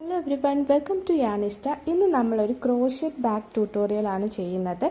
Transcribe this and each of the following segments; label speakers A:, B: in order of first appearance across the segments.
A: Hello everyone welcome to യാനിസ്റ്റ ഇന്ന് നമ്മളൊരു ക്രോഷ്യറ്റ് ബാഗ് ട്യൂട്ടോറിയലാണ് ചെയ്യുന്നത്.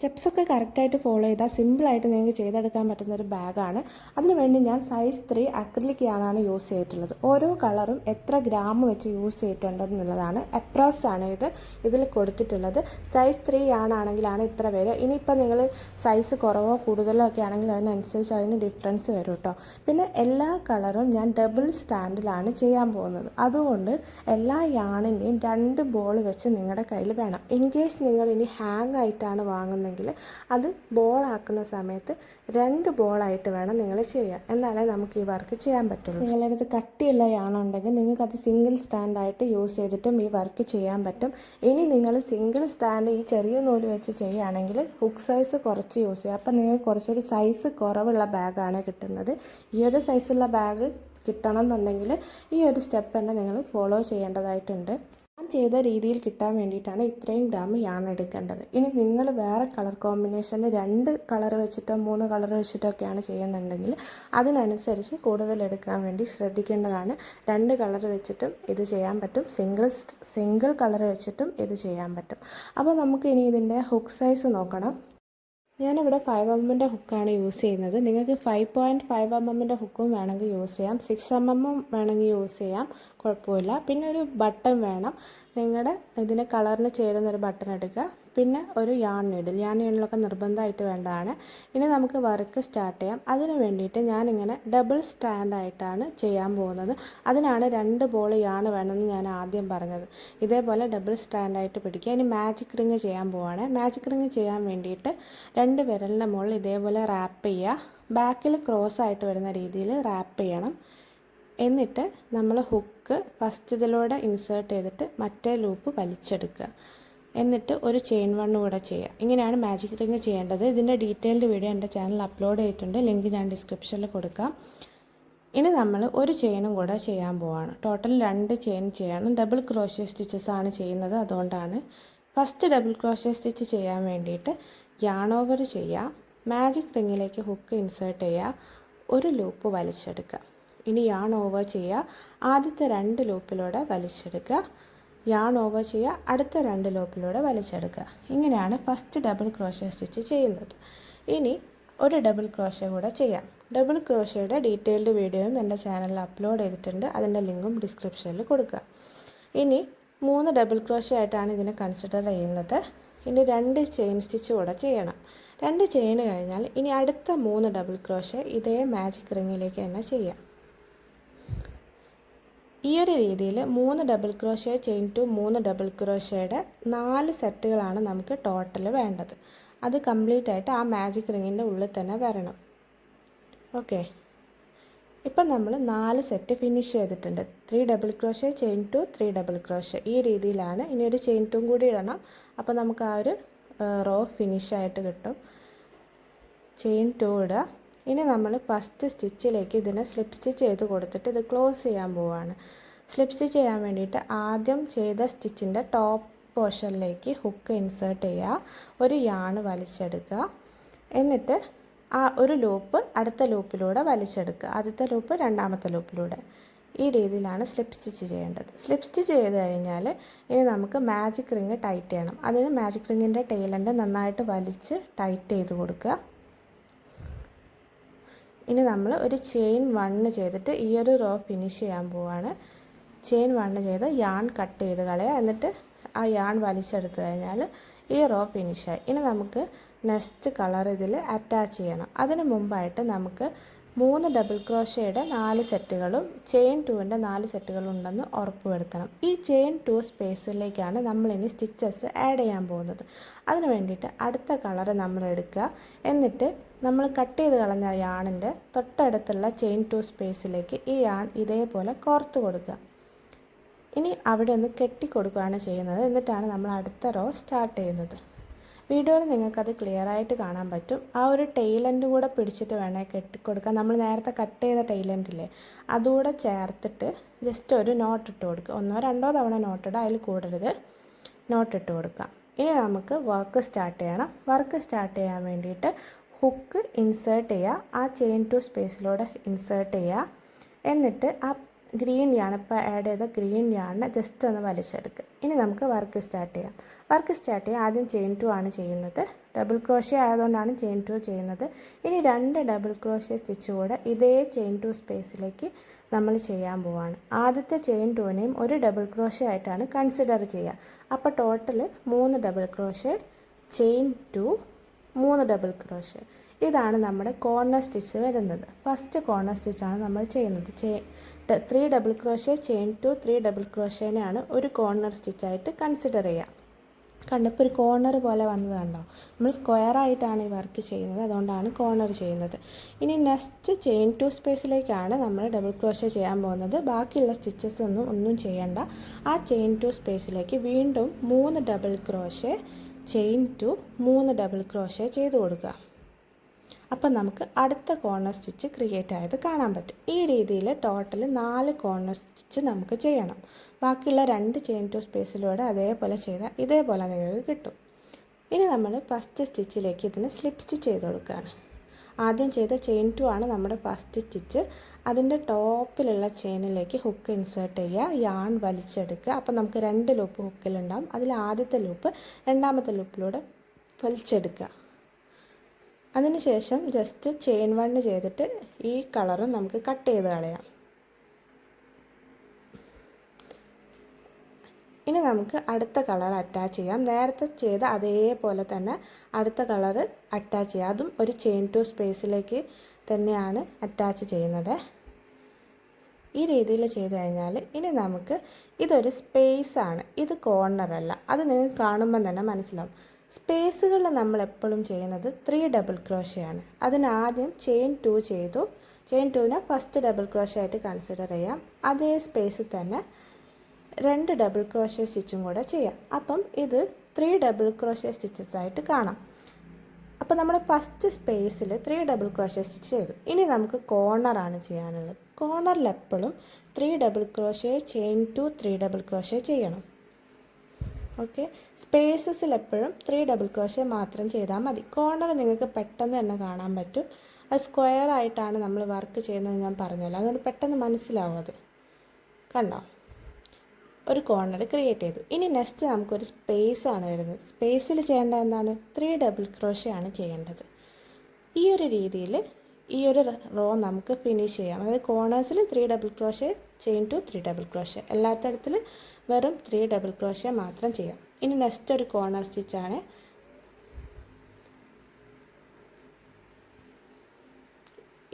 A: സ്റ്റെപ്സ് ഒക്കെ കറക്റ്റായിട്ട് ഫോളോ ചെയ്താൽ സിമ്പിളായിട്ട് നിങ്ങൾക്ക് ചെയ്തെടുക്കാൻ പറ്റുന്ന ഒരു ബാഗാണ്. അതിനുവേണ്ടി ഞാൻ സൈസ് ത്രീ അക്രിലിക് യാണാണ് യൂസ് ചെയ്തിട്ടുള്ളത്. ഓരോ കളറും എത്ര ഗ്രാം വെച്ച് യൂസ് ചെയ്തിട്ടുണ്ടെന്നുള്ളതാണ് അപ്രോസ് ആണ് ഇത് ഇതിൽ കൊടുത്തിട്ടുള്ളത്. സൈസ് ത്രീ ആണാണെങ്കിലാണ് ഇത്ര പേര്. ഇനിയിപ്പോൾ നിങ്ങൾ സൈസ് കുറവോ കൂടുതലോ ഒക്കെ ആണെങ്കിൽ അതിനനുസരിച്ച് അതിന് ഡിഫറൻസ് വരും കേട്ടോ. പിന്നെ എല്ലാ കളറും ഞാൻ ഡബിൾ സ്റ്റാൻഡിലാണ് ചെയ്യാൻ പോകുന്നത്. അതുകൊണ്ട് എല്ലാ യാണിന്റെയും രണ്ട് ബോൾ വെച്ച് നിങ്ങളുടെ കയ്യിൽ വേണം. ഇൻ കേസ് നിങ്ങൾ ഇനി ഹാങ് ആയിട്ടാണ് വാങ്ങുന്നതെങ്കിൽ അത് ബോളാക്കുന്ന സമയത്ത് രണ്ട് ബോളായിട്ട് വേണം നിങ്ങൾ ചെയ്യാൻ. എന്നാലേ നമുക്ക് ഈ വർക്ക് ചെയ്യാൻ പറ്റുള്ളൂ. നിങ്ങളുടെ അടുത്ത് കട്ടിയുള്ള യാണുണ്ടെങ്കിൽ നിങ്ങൾക്ക് അത് സിംഗിൾ സ്റ്റാൻഡായിട്ട് യൂസ് ചെയ്തിട്ടും ഈ വർക്ക് ചെയ്യാൻ പറ്റും. ഇനി നിങ്ങൾ സിംഗിൾ സ്റ്റാൻഡ് ഈ ചെറിയ നൂൽ വെച്ച് ചെയ്യുകയാണെങ്കിൽ ഹുക്ക് സൈസ് കുറച്ച് യൂസ് ചെയ്യുക. അപ്പം നിങ്ങൾക്ക് കുറച്ചൊരു സൈസ് കുറവുള്ള ബാഗാണ് കിട്ടുന്നത്. ഈ ഒരു സൈസുള്ള ബാഗ് കിട്ടണം എന്നുണ്ടെങ്കിൽ ഈ ഒരു സ്റ്റെപ്പ് തന്നെ നിങ്ങൾ ഫോളോ ചെയ്യേണ്ടതായിട്ടുണ്ട്. ഞാൻ ചെയ്ത രീതിയിൽ കിട്ടാൻ വേണ്ടിയിട്ടാണ് ഇത്രയും ഗ്രാം യാൺ എടുക്കേണ്ടത്. ഇനി നിങ്ങൾ വേറെ കളർ കോമ്പിനേഷനിൽ രണ്ട് കളർ വെച്ചിട്ടോ മൂന്ന് കളർ വെച്ചിട്ടോ ഒക്കെയാണ് ചെയ്യുന്നുണ്ടെങ്കിൽ അതിനനുസരിച്ച് കൂടുതൽ എടുക്കാൻ വേണ്ടി ശ്രദ്ധിക്കേണ്ടതാണ്. രണ്ട് കളർ വെച്ചിട്ടും ഇത് ചെയ്യാൻ പറ്റും. സിംഗിൾ സിംഗിൾ കളർ വെച്ചിട്ടും ഇത് ചെയ്യാൻ പറ്റും. അപ്പോൾ നമുക്ക് ഇനി ഇതിന്റെ ഹുക്ക് സൈസ് നോക്കണം. ഞാനിവിടെ ഫൈവ് എം എമ്മിന്റെ ഹുക്കാണ് യൂസ് ചെയ്യുന്നത്. നിങ്ങൾക്ക് ഫൈവ് പോയിന്റ് ഫൈവ് എം എമ്മിന്റെ ഹുക്കും വേണമെങ്കിൽ യൂസ് ചെയ്യാം. സിക്സ് എം എമ്മും വേണമെങ്കിൽ യൂസ് ചെയ്യാം. കുഴപ്പമില്ല. പിന്നെ ഒരു ബട്ടൺ വേണം. നിങ്ങളുടെ ഇതിന് കളറിന് ചേരുന്നൊരു ബട്ടൺ എടുക്കുക. പിന്നെ ഒരു യാൺ നീഡിൽ യാൺ നീഡിലൊക്കെ നിർബന്ധമായിട്ട് വേണ്ടതാണ്. ഇനി നമുക്ക് വർക്ക് സ്റ്റാർട്ട് ചെയ്യാം. അതിന് വേണ്ടിയിട്ട് ഞാനിങ്ങനെ ഡബിൾ സ്റ്റാൻഡായിട്ടാണ് ചെയ്യാൻ പോകുന്നത്. അതിനാണ് രണ്ട് ബോൾ യാൺ വേണമെന്ന് ഞാൻ ആദ്യം പറഞ്ഞത്. ഇതേപോലെ ഡബിൾ സ്റ്റാൻഡായിട്ട് പിടിക്കുക. ഇനി മാജിക് റിങ് ചെയ്യാൻ പോവാണ്. മാജിക് റിങ് ചെയ്യാൻ വേണ്ടിയിട്ട് രണ്ട് വിരലിന്റെ മുകളിൽ ഇതേപോലെ റാപ്പ് ചെയ്യുക. ബാക്കിൽ ക്രോസ് ആയിട്ട് വരുന്ന രീതിയിൽ റാപ്പ് ചെയ്യണം. എന്നിട്ട് നമ്മൾ ഹുക്ക് ഫസ്റ്റ് ഇതിലൂടെ ഇൻസേർട്ട് ചെയ്തിട്ട് മറ്റേ ലൂപ്പ് വലിച്ചെടുക്കുക. എന്നിട്ട് ഒരു ചെയിൻ വണ്ണ് കൂടെ ചെയ്യുക ഇങ്ങനെയാണ് മാജിക് റിങ് ചെയ്യേണ്ടത്. ഇതിന്റെ ഡീറ്റെയിൽഡ് വീഡിയോ എന്റെ ചാനൽ അപ്ലോഡ് ചെയ്തിട്ടുണ്ട്. ലിങ്ക് ഞാൻ ഡിസ്ക്രിപ്ഷനിൽ കൊടുക്കാം. ഇനി നമ്മൾ ഒരു ചെയിനും കൂടെ ചെയ്യാൻ പോവാണ്. ടോട്ടൽ രണ്ട് ചെയിൻ ചെയ്യണം. ഡബിൾ ക്രോഷ്യ സ്റ്റിച്ചസ് ആണ് ചെയ്യുന്നത്. അതുകൊണ്ടാണ് ഫസ്റ്റ് ഡബിൾ ക്രോഷ്യ സ്റ്റിച്ച് ചെയ്യാൻ വേണ്ടിയിട്ട് യാൺ ഓവർ ചെയ്യുക മാജിക് റിങ്ങിലേക്ക് ഹുക്ക് ഇൻസേർട്ട് ചെയ്യുക ഒരു ലൂപ്പ് വലിച്ചെടുക്കുക. ഇനി യാൺ ഓവർ ചെയ്യുക ആദ്യത്തെ രണ്ട് ലൂപ്പിലൂടെ വലിച്ചെടുക്കുക. യാൺ ഓവർ ചെയ്യുക അടുത്ത രണ്ട് ലോപ്പിലൂടെ വലിച്ചെടുക്കുക. ഇങ്ങനെയാണ് ഫസ്റ്റ് ഡബിൾ ക്രോഷ്യ സ്റ്റിച്ച് ചെയ്യുന്നത്. ഇനി ഒരു ഡബിൾ ക്രോഷ്യ കൂടെ ചെയ്യാം. ഡബിൾ ക്രോഷ്യയുടെ ഡീറ്റെയിൽഡ് വീഡിയോയും എന്റെ ചാനലിൽ അപ്ലോഡ് ചെയ്തിട്ടുണ്ട്. അതിന്റെ ലിങ്കും ഡിസ്ക്രിപ്ഷനിൽ കൊടുക്കുക. ഇനി മൂന്ന് ഡബിൾ ക്രോഷ്യ ആയിട്ടാണ് ഇതിനെ കൺസിഡർ ചെയ്യുന്നത്. ഇനി രണ്ട് ചെയിൻ സ്റ്റിച്ച് കൂടെ ചെയ്യണം. രണ്ട് ചെയിൻ കഴിഞ്ഞാൽ ഇനി അടുത്ത മൂന്ന് ഡബിൾ ക്രോഷ്യ ഇതേ മാജിക് റിങ്ങിലേക്ക് തന്നെ ചെയ്യാം. ഈ ഒരു രീതിയിൽ മൂന്ന് ഡബിൾ ക്രോഷ്യ ചെയിൻ ടു മൂന്ന് ഡബിൾ ക്രോഷ്യയുടെ നാല് സെറ്റുകളാണ് നമുക്ക് ടോട്ടൽ വേണ്ടത്. അത് കംപ്ലീറ്റ് ആയിട്ട് ആ മാജിക് റിങ്ങിന്റെ ഉള്ളിൽ തന്നെ വരണം. ഓക്കെ ഇപ്പം നമ്മൾ നാല് സെറ്റ് ഫിനിഷ് ചെയ്തിട്ടുണ്ട്. Three double crochet chain two three double crochet ഈ രീതിയിലാണ് ഇനി ഒരു ചെയിൻ ടൂം കൂടി ഇടണം. അപ്പോൾ നമുക്ക് ആ ഒരു റോ ഫിനിഷായിട്ട് കിട്ടും. ചെയിൻ ടു ഇടുക. ഇനി നമ്മൾ ഫസ്റ്റ് സ്റ്റിച്ചിലേക്ക് ഇതിനെ സ്ലിപ്പ് സ്റ്റിച്ച് ചെയ്ത് കൊടുത്തിട്ട് ഇത് ക്ലോസ് ചെയ്യാൻ പോവുകയാണ് സ്ലിപ്പ് സ്റ്റിച്ച് ചെയ്യാൻ വേണ്ടിയിട്ട് ആദ്യം ചെയ്ത സ്റ്റിച്ചിന്റെ ടോപ്പ് പോർഷനിലേക്ക് ഹുക്ക് ഇൻസേർട്ട് ചെയ്യുക. ഒരു യാണ് വലിച്ചെടുക്കുക. എന്നിട്ട് ആ ഒരു ലൂപ്പ് അടുത്ത ലൂപ്പിലൂടെ വലിച്ചെടുക്കുക. ആദ്യത്തെ ലൂപ്പ് രണ്ടാമത്തെ ലൂപ്പിലൂടെ ഈ രീതിയിലാണ് സ്ലിപ്പ് സ്റ്റിച്ച് ചെയ്യേണ്ടത്. സ്ലിപ്പ് സ്റ്റിച്ച് ചെയ്ത് കഴിഞ്ഞാൽ ഇനി നമുക്ക് മാജിക് റിങ് ടൈറ്റ് ചെയ്യണം. അതിന് മാജിക് റിങ്ങിന്റെ ടൈലന്റ് നന്നായിട്ട് വലിച്ച് ടൈറ്റ് ചെയ്ത് കൊടുക്കുക. ഇനി നമ്മൾ ഒരു ചെയിൻ വണ്ണ് ചെയ്തിട്ട് ഈ ഒരു റോ ഫിനിഷ് ചെയ്യാൻ പോവാണ്. ചെയിൻ വണ്ണ് ചെയ്ത് യാൺ കട്ട് ചെയ്ത് കളയുക എന്നിട്ട് ആ യാൺ വലിച്ചെടുത്ത് കഴിഞ്ഞാൽ ഈ റോ ഫിനിഷായി ഇനി നമുക്ക് നെക്സ്റ്റ് കളർ ഇതിൽ അറ്റാച്ച് ചെയ്യണം. അതിന് മുമ്പായിട്ട് നമുക്ക് മൂന്ന് ഡബിൾ ക്രോഷയുടെ നാല് സെറ്റുകളും ചെയിൻ ടൂവിന്റെ നാല് സെറ്റുകളും ഉണ്ടെന്ന് ഉറപ്പുവരുത്തണം. ഈ ചെയിൻ ടു സ്പേസിലേക്കാണ് നമ്മളിനി സ്റ്റിച്ചസ് ആഡ് ചെയ്യാൻ പോകുന്നത്. അതിന് വേണ്ടിയിട്ട് അടുത്ത കളർ നമ്മൾ എടുക്കുക. എന്നിട്ട് നമ്മൾ കട്ട് ചെയ്ത് കളഞ്ഞ യാണിന്റെ തൊട്ടടുത്തുള്ള ചെയിൻ ടു സ്പേസിലേക്ക് ഈ യാൺ ഇതേപോലെ കോർത്ത് കൊടുക്കുക. ഇനി അവിടെ ഒന്ന് കെട്ടിക്കൊടുക്കുകയാണ് ചെയ്യുന്നത്. എന്നിട്ടാണ് നമ്മൾ അടുത്ത റോ സ്റ്റാർട്ട് ചെയ്യുന്നത്. വീഡിയോയിൽ നിങ്ങൾക്കത് ക്ലിയർ ആയിട്ട് കാണാൻ പറ്റും. ആ ഒരു ടൈലന്റ് കൂടെ പിടിച്ചിട്ട് വേണേൽ കെട്ടിക്കൊടുക്കാൻ നമ്മൾ നേരത്തെ കട്ട് ചെയ്ത ടൈലന്റില്ലേ അതുകൂടെ ചേർത്തിട്ട് ജസ്റ്റ് ഒരു നോട്ട് ഇട്ട് കൊടുക്കുക. ഒന്നോ രണ്ടോ തവണ നോട്ട് ഇടുക അതിൽ കൂടരുത്. നോട്ട് ഇട്ട് കൊടുക്കാം. ഇനി നമുക്ക് വർക്ക് സ്റ്റാർട്ട് ചെയ്യണം. വർക്ക് സ്റ്റാർട്ട് ചെയ്യാൻ വേണ്ടിയിട്ട് ഹുക്ക് ഇൻസേർട്ട് ചെയ്യുക ആ ചെയിൻ ടു സ്പേസിലൂടെ ഇൻസേർട്ട് ചെയ്യുക എന്നിട്ട് ആ ഗ്രീൻ യാണ് ഇപ്പോൾ ആഡ് ചെയ്ത ഗ്രീൻ യാണ് ജസ്റ്റ് ഒന്ന് വലിച്ചെടുക്കുക ഇനി നമുക്ക് വർക്ക് സ്റ്റാർട്ട് ചെയ്യാം. വർക്ക് സ്റ്റാർട്ട് ചെയ്യാം ആദ്യം ചെയിൻ ടു ആണ് ചെയ്യുന്നത്. ഡബിൾ ക്രോഷ്യ ആയതുകൊണ്ടാണ് ചെയിൻ ടു ചെയ്യുന്നത്. ഇനി രണ്ട് ഡബിൾ ക്രോഷ്യ സ്റ്റിച്ച് കൂടെ ഇതേ ചെയിൻ ടു സ്പേസിലേക്ക് നമ്മൾ ചെയ്യാൻ പോവാണ്. ആദ്യത്തെ ചെയിൻ ടുവിനെയും ഒരു ഡബിൾ ക്രോഷ്യ ആയിട്ടാണ് കൺസിഡർ ചെയ്യുക അപ്പോൾ ടോട്ടൽ മൂന്ന് ഡബിൾ ക്രോഷ്യ ചെയിൻ ടു മൂന്ന് ഡബിൾ ക്രോഷ്യ ഇതാണ് നമ്മുടെ കോർണർ സ്റ്റിച്ച് വരുന്നത്. ഫസ്റ്റ് കോർണർ സ്റ്റിച്ചാണ് നമ്മൾ ചെയ്യുന്നത്. ചെ three double crochet chain two three double ക്രോഷേനെയാണ് ഒരു കോർണർ സ്റ്റിച്ചായിട്ട് കൺസിഡർ ചെയ്യുക. കണ്ടപ്പോൾ ഒരു കോർണർ പോലെ വന്നത് കണ്ടോ? നമ്മൾ സ്ക്വയർ ആയിട്ടാണ് ഈ വർക്ക് ചെയ്യുന്നത്. അതുകൊണ്ടാണ് കോർണർ ചെയ്യുന്നത്. ഇനി നെക്സ്റ്റ് ചെയിൻ ടു സ്പേസിലേക്കാണ് നമ്മൾ ഡബിൾ ക്രോഷ്യ ചെയ്യാൻ പോകുന്നത്. ബാക്കിയുള്ള സ്റ്റിച്ചസ് ഒന്നും ഒന്നും ചെയ്യണ്ട. ആ ചെയിൻ ടു സ്പേസിലേക്ക് വീണ്ടും മൂന്ന് ഡബിൾ ക്രോഷ്യ ചെയിൻ ടു മൂന്ന് ഡബിൾ ക്രോഷേ ചെയ്ത് കൊടുക്കുക. അപ്പം നമുക്ക് അടുത്ത കോർണർ സ്റ്റിച്ച് ക്രിയേറ്റ് ആയത് കാണാൻ പറ്റും. ഈ രീതിയിൽ ടോട്ടൽ നാല് കോർണർ സ്റ്റിച്ച് നമുക്ക് ചെയ്യണം. ബാക്കിയുള്ള രണ്ട് ചെയിൻ ടു സ്പേസിലൂടെ അതേപോലെ ചെയ്താൽ ഇതേപോലെ നിങ്ങൾക്ക് കിട്ടും. ഇനി നമ്മൾ ഫസ്റ്റ് സ്റ്റിച്ചിലേക്ക് ഇതിന് സ്ലിപ്പ് സ്റ്റിച്ച് ചെയ്ത് കൊടുക്കുകയാണ്. ആദ്യം ചെയ്ത ചെയിൻ ടു ആണ് നമ്മുടെ ഫസ്റ്റ് സ്റ്റിച്ച് അതിന്റെ ടോപ്പിലുള്ള ചെയിനിലേക്ക് ഹുക്ക് ഇൻസേർട്ട് ചെയ്യുക യാൺ വലിച്ചെടുക്കുക. അപ്പോൾ നമുക്ക് രണ്ട് ലൂപ്പ് ഹുക്കിലുണ്ടാവും. അതിൽ ആദ്യത്തെ ലൂപ്പ് രണ്ടാമത്തെ ലൂപ്പിലൂടെ വലിച്ചെടുക്കുക. അതിനുശേഷം ജസ്റ്റ് ചെയിൻ വണ്ണ് ചെയ്തിട്ട് ഈ കളറും നമുക്ക് കട്ട് ചെയ്ത് കളയാം. ഇനി നമുക്ക് അടുത്ത കളർ അറ്റാച്ച് ചെയ്യാം. നേരത്തെ ചെയ്ത അതേപോലെ തന്നെ അടുത്ത കളർ അറ്റാച്ച് ചെയ്യാം. അതും ഒരു ചെയിൻ ടു സ്പേസിലേക്ക് തന്നെയാണ് അറ്റാച്ച് ചെയ്യുന്നത്. ഈ രീതിയിൽ ചെയ്ത് കഴിഞ്ഞാൽ ഇനി നമുക്ക് ഇതൊരു സ്പേസ് ആണ്. ഇത് കോർണറല്ല അത് നിങ്ങൾക്ക് കാണുമ്പം തന്നെ മനസ്സിലാവും. സ്പേസുകൾ നമ്മൾ എപ്പോഴും ചെയ്യുന്നത് ത്രീ ഡബിൾ ക്രോഷയാണ് അതിനാദ്യം ചെയിൻ ടു ചെയ്തു. ചെയിൻ ടുവിനെ ഫസ്റ്റ് ഡബിൾ ക്രോഷ ആയിട്ട് കൺസിഡർ ചെയ്യാം. അതേ സ്പേസിൽ തന്നെ രണ്ട് ഡബിൾ ക്രോഷ സ്റ്റിച്ചും കൂടെ ചെയ്യാം. അപ്പം ഇത് ത്രീ ഡബിൾ ക്രോഷ സ്റ്റിച്ചസ് ആയിട്ട് കാണാം. അപ്പോൾ നമ്മൾ ഫസ്റ്റ് സ്പേസിൽ ത്രീ ഡബിൾ ക്രോഷ സ്റ്റിച്ച് ചെയ്തു. ഇനി നമുക്ക് കോർണറാണ് ചെയ്യാനുള്ളത്. കോർണറിൽ എപ്പോഴും three double crochet chain two three double crochet ചെയ്യണം. ഓക്കെ സ്പേസസിൽ എപ്പോഴും ത്രീ ഡബിൾ ക്രോഷേ മാത്രം ചെയ്താൽ മതി. കോർണർ നിങ്ങൾക്ക് പെട്ടെന്ന് തന്നെ കാണാൻ പറ്റും. അത് സ്ക്വയർ ആയിട്ടാണ് നമ്മൾ വർക്ക് ചെയ്യുന്നത് ഞാൻ പറഞ്ഞല്ലോ. അതുകൊണ്ട് പെട്ടെന്ന് മനസ്സിലാവും അത്. കണ്ടോ? ഒരു കോർണർ ക്രിയേറ്റ് ചെയ്തു. ഇനി നെക്സ്റ്റ് നമുക്കൊരു സ്പേസ് ആണ് വരുന്നത്. സ്പേസിൽ ചെയ്യേണ്ട എന്താണ്? ത്രീ ഡബിൾ ക്രോഷേ ആണ് ചെയ്യേണ്ടത്. ഈ ഒരു രീതിയിൽ ഈ ഒരു റോ നമുക്ക് ഫിനിഷ് ചെയ്യാം. അതായത് കോർണേഴ്സിൽ three double crochet chain two three double crochet എല്ലാത്തരത്തിൽ വെറും ത്രീ ഡബിൾ ക്രോഷ്യ മാത്രം ചെയ്യാം. ഇനി നെക്സ്റ്റ് ഒരു കോർണർ സ്റ്റിച്ചാണ്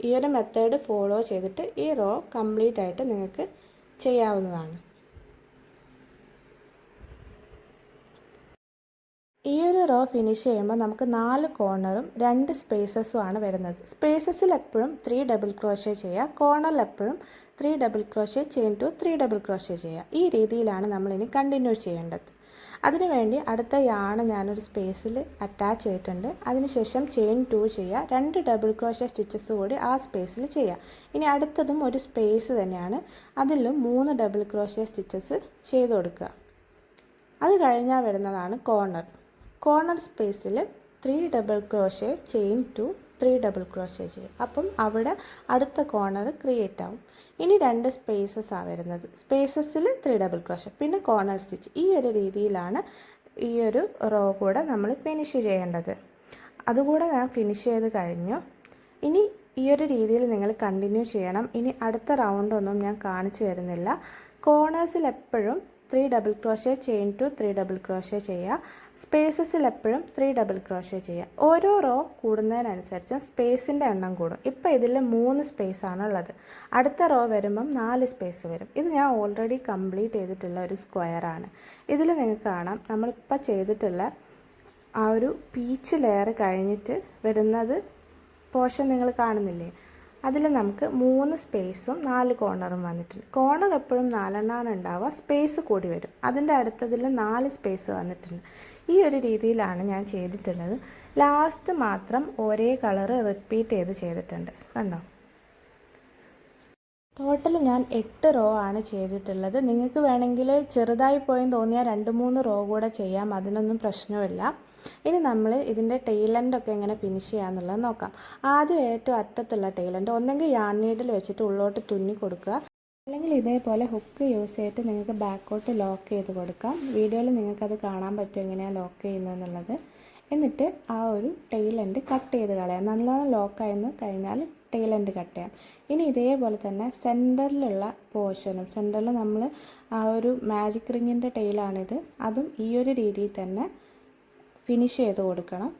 A: ഈ ഒരു മെത്തേഡ് ഫോളോ ചെയ്തിട്ട് ഈ റോ കംപ്ലീറ്റ് ആയിട്ട് നിങ്ങൾക്ക് ചെയ്യാവുന്നതാണ്. ഈ ഒരു റോ ഫിനിഷ് ചെയ്യുമ്പോൾ നമുക്ക് നാല് കോർണറും രണ്ട് സ്പേസസും ആണ് വരുന്നത്. സ്പേസസിൽ എപ്പോഴും ത്രീ ഡബിൾ ക്രോഷേ ചെയ്യുക. കോർണറിൽ എപ്പോഴും three double crochet chain two three double crochet ചെയ്യുക. ഈ രീതിയിലാണ് നമ്മളിനി കണ്ടിന്യൂ ചെയ്യേണ്ടത്. അതിനുവേണ്ടി അടുത്ത യാണ് ഞാനൊരു സ്പേസിൽ അറ്റാച്ച് ചെയ്തിട്ടുണ്ട്. അതിനുശേഷം ചെയിൻ ടു ചെയ്യുക. രണ്ട് ഡബിൾ ക്രോഷ സ്റ്റിച്ചസ് കൂടി ആ സ്പേസിൽ ചെയ്യുക. ഇനി അടുത്തതും ഒരു സ്പേസ് തന്നെയാണ്. അതിലും മൂന്ന് ഡബിൾ ക്രോഷ സ്റ്റിച്ചസ് ചെയ്ത് കൊടുക്കുക. അത് കഴിഞ്ഞാൽ വരുന്നതാണ് കോർണർ കോർണർ സ്പേസിൽ three double crochet chain two three double crochet ചെയ്യും. അപ്പം അവിടെ അടുത്ത കോർണർ ക്രിയേറ്റ് ആവും. ഇനി രണ്ട് സ്പേസസ് ആ വരുന്നത്. സ്പേസസിൽ ത്രീ ഡബിൾ ക്രോഷേ. പിന്നെ കോർണർ സ്റ്റിച്ച്. ഈ ഒരു രീതിയിലാണ് ഈ ഒരു റോ കൂടെ നമ്മൾ ഫിനിഷ് ചെയ്യേണ്ടത്. അതുകൂടെ ഞാൻ ഫിനിഷ് ചെയ്ത് കഴിഞ്ഞു. ഇനി ഈ ഒരു രീതിയിൽ നിങ്ങൾ കണ്ടിന്യൂ ചെയ്യണം. ഇനി അടുത്ത റൗണ്ടൊന്നും ഞാൻ കാണിച്ചു തരുന്നില്ല. കോർണേഴ്സിൽ എപ്പോഴും three double crochet chain two three double crochet ചെയ്യുക. സ്പേസസിൽ എപ്പോഴും ത്രീ ഡബിൾ ക്രോഷ്യ ചെയ്യുക. ഓരോ റോ കൂടുന്നതിനനുസരിച്ച് സ്പേസിന്റെ എണ്ണം കൂടും. ഇപ്പോൾ ഇതിൽ മൂന്ന് സ്പേസ് ആണ് ഉള്ളത്. അടുത്ത റോ വരുമ്പം നാല് സ്പേസ് വരും. ഇത് ഞാൻ ഓൾറെഡി കംപ്ലീറ്റ് ചെയ്തിട്ടുള്ള ഒരു സ്ക്വയർ ആണ്. ഇതിൽ നിങ്ങൾക്ക് കാണാം നമ്മളിപ്പോൾ ചെയ്തിട്ടുള്ള ആ ഒരു പീച്ച് ലെയർ കഴിഞ്ഞിട്ട് വരുന്നത് പോർഷൻ നിങ്ങൾ കാണുന്നില്ലേ? അതിൽ നമുക്ക് മൂന്ന് സ്പേസും നാല് കോർണറും വന്നിട്ടുണ്ട്. കോർണർ എപ്പോഴും നാലെണ്ണമാണ് ഉണ്ടാവുക. സ്പേസ് കൂടി വരും. അതിന്റെ അടുത്തതിൽ നാല് സ്പേസ് വന്നിട്ടുണ്ട്. ഈ ഒരു രീതിയിലാണ് ഞാൻ ചെയ്തിട്ടുള്ളത്. ലാസ്റ്റ് മാത്രം ഒരേ കളറ് റിപ്പീറ്റ് ചെയ്ത് ചെയ്തിട്ടുണ്ട്. കണ്ടോ? ടോട്ടൽ ഞാൻ എട്ട് റോ ആണ് ചെയ്തിട്ടുള്ളത്. നിങ്ങൾക്ക് വേണമെങ്കിൽ ചെറുതായി പോയെന്ന് തോന്നിയാൽ രണ്ട് മൂന്ന് റോ കൂടെ ചെയ്യാം. അതിനൊന്നും പ്രശ്നമില്ല. ഇനി നമ്മൾ ഇതിന്റെ ടൈലന്റൊക്കെ എങ്ങനെ ഫിനിഷ് ചെയ്യാമെന്നുള്ളത് നോക്കാം. ആദ്യം ഏറ്റവും അറ്റത്തുള്ള ടൈലന്റ് ഒന്നെങ്കിൽ യാൻ നീഡിൽ വെച്ചിട്ട് ഉള്ളോട്ട് തുന്നി കൊടുക്കുക. അല്ലെങ്കിൽ ഇതേപോലെ ഹുക്ക് യൂസ് ചെയ്തിട്ട് നിങ്ങൾക്ക് ബാക്കോട്ട് ലോക്ക് ചെയ്ത് കൊടുക്കാം. വീഡിയോയിൽ നിങ്ങൾക്കത് കാണാൻ പറ്റും എങ്ങനെയാണ് ലോക്ക് ചെയ്യുന്നതെന്നുള്ളത്. എന്നിട്ട് ആ ഒരു ടെയിൽ കട്ട് ചെയ്ത് കളയാം. നല്ലോണം ലോക്കായെന്ന് കഴിഞ്ഞാൽ ടെയിൽ കട്ട് ചെയ്യാം. ഇനി ഇതേപോലെ തന്നെ സെന്ററിലുള്ള പോർഷനും സെന്ററിൽ നമ്മൾ ആ ഒരു മാജിക് റിങ്ങിന്റെ ടെയിലാണിത് അതും ഈ ഒരു രീതിയിൽ തന്നെ ഫിനിഷ് ചെയ്ത് കൊടുക്കണം.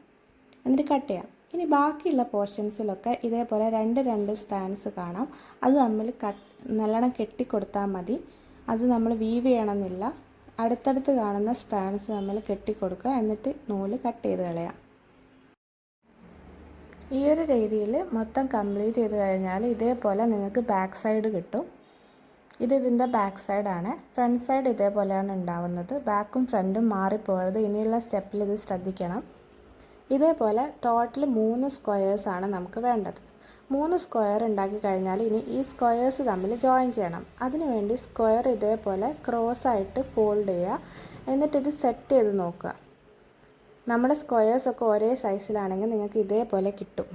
A: എന്നിട്ട് കട്ട് ചെയ്യാം. ഇനി ബാക്കിയുള്ള പോർഷൻസിലൊക്കെ ഇതേപോലെ രണ്ട് രണ്ട് സ്റ്റാൻഡ്സ് കാണാം. അത് നമ്മൾ കട്ട് നല്ലോണം കെട്ടിക്കൊടുത്താൽ മതി. അത് നമ്മൾ വീവ് ചെയ്യണമെന്നില്ല. അടുത്തടുത്ത് കാണുന്ന സ്റ്റാൻഡ്സ് നമ്മൾ കെട്ടിക്കൊടുക്കുക. എന്നിട്ട് നൂൽ കട്ട് ചെയ്ത് കളയാം. ഈ ഒരു രീതിയിൽ മൊത്തം കംപ്ലീറ്റ് ചെയ്ത് കഴിഞ്ഞാൽ ഇതേപോലെ നിങ്ങൾക്ക് ബാക്ക് സൈഡ് കിട്ടും. ഇത് ഇതിന്റെ ബാക്ക് സൈഡാണ് ഫ്രണ്ട് സൈഡ് ഇതേപോലെയാണ് ഉണ്ടാവുന്നത്. ബാക്കും ഫ്രണ്ടും മാറിപ്പോയത് ഇനിയുള്ള സ്റ്റെപ്പിൽ ഇത് ശ്രദ്ധിക്കണം. ഇതേപോലെ ടോട്ടൽ മൂന്ന് സ്ക്വയേഴ്സ് ആണ് നമുക്ക് വേണ്ടത്. മൂന്ന് സ്ക്വയർ ഉണ്ടാക്കി കഴിഞ്ഞാൽ ഇനി ഈ സ്ക്വയേഴ്സ് തമ്മിൽ ജോയിൻ ചെയ്യണം. അതിനുവേണ്ടി സ്ക്വയർ ഇതേപോലെ ക്രോസ് ആയിട്ട് ഫോൾഡ് ചെയ്യുക. എന്നിട്ട് ഇത് സെറ്റ് ചെയ്ത് നോക്കുക. നമ്മുടെ സ്ക്വയേഴ്സൊക്കെ ഒരേ സൈസിലാണെങ്കിൽ നിങ്ങൾക്ക് ഇതേപോലെ കിട്ടും.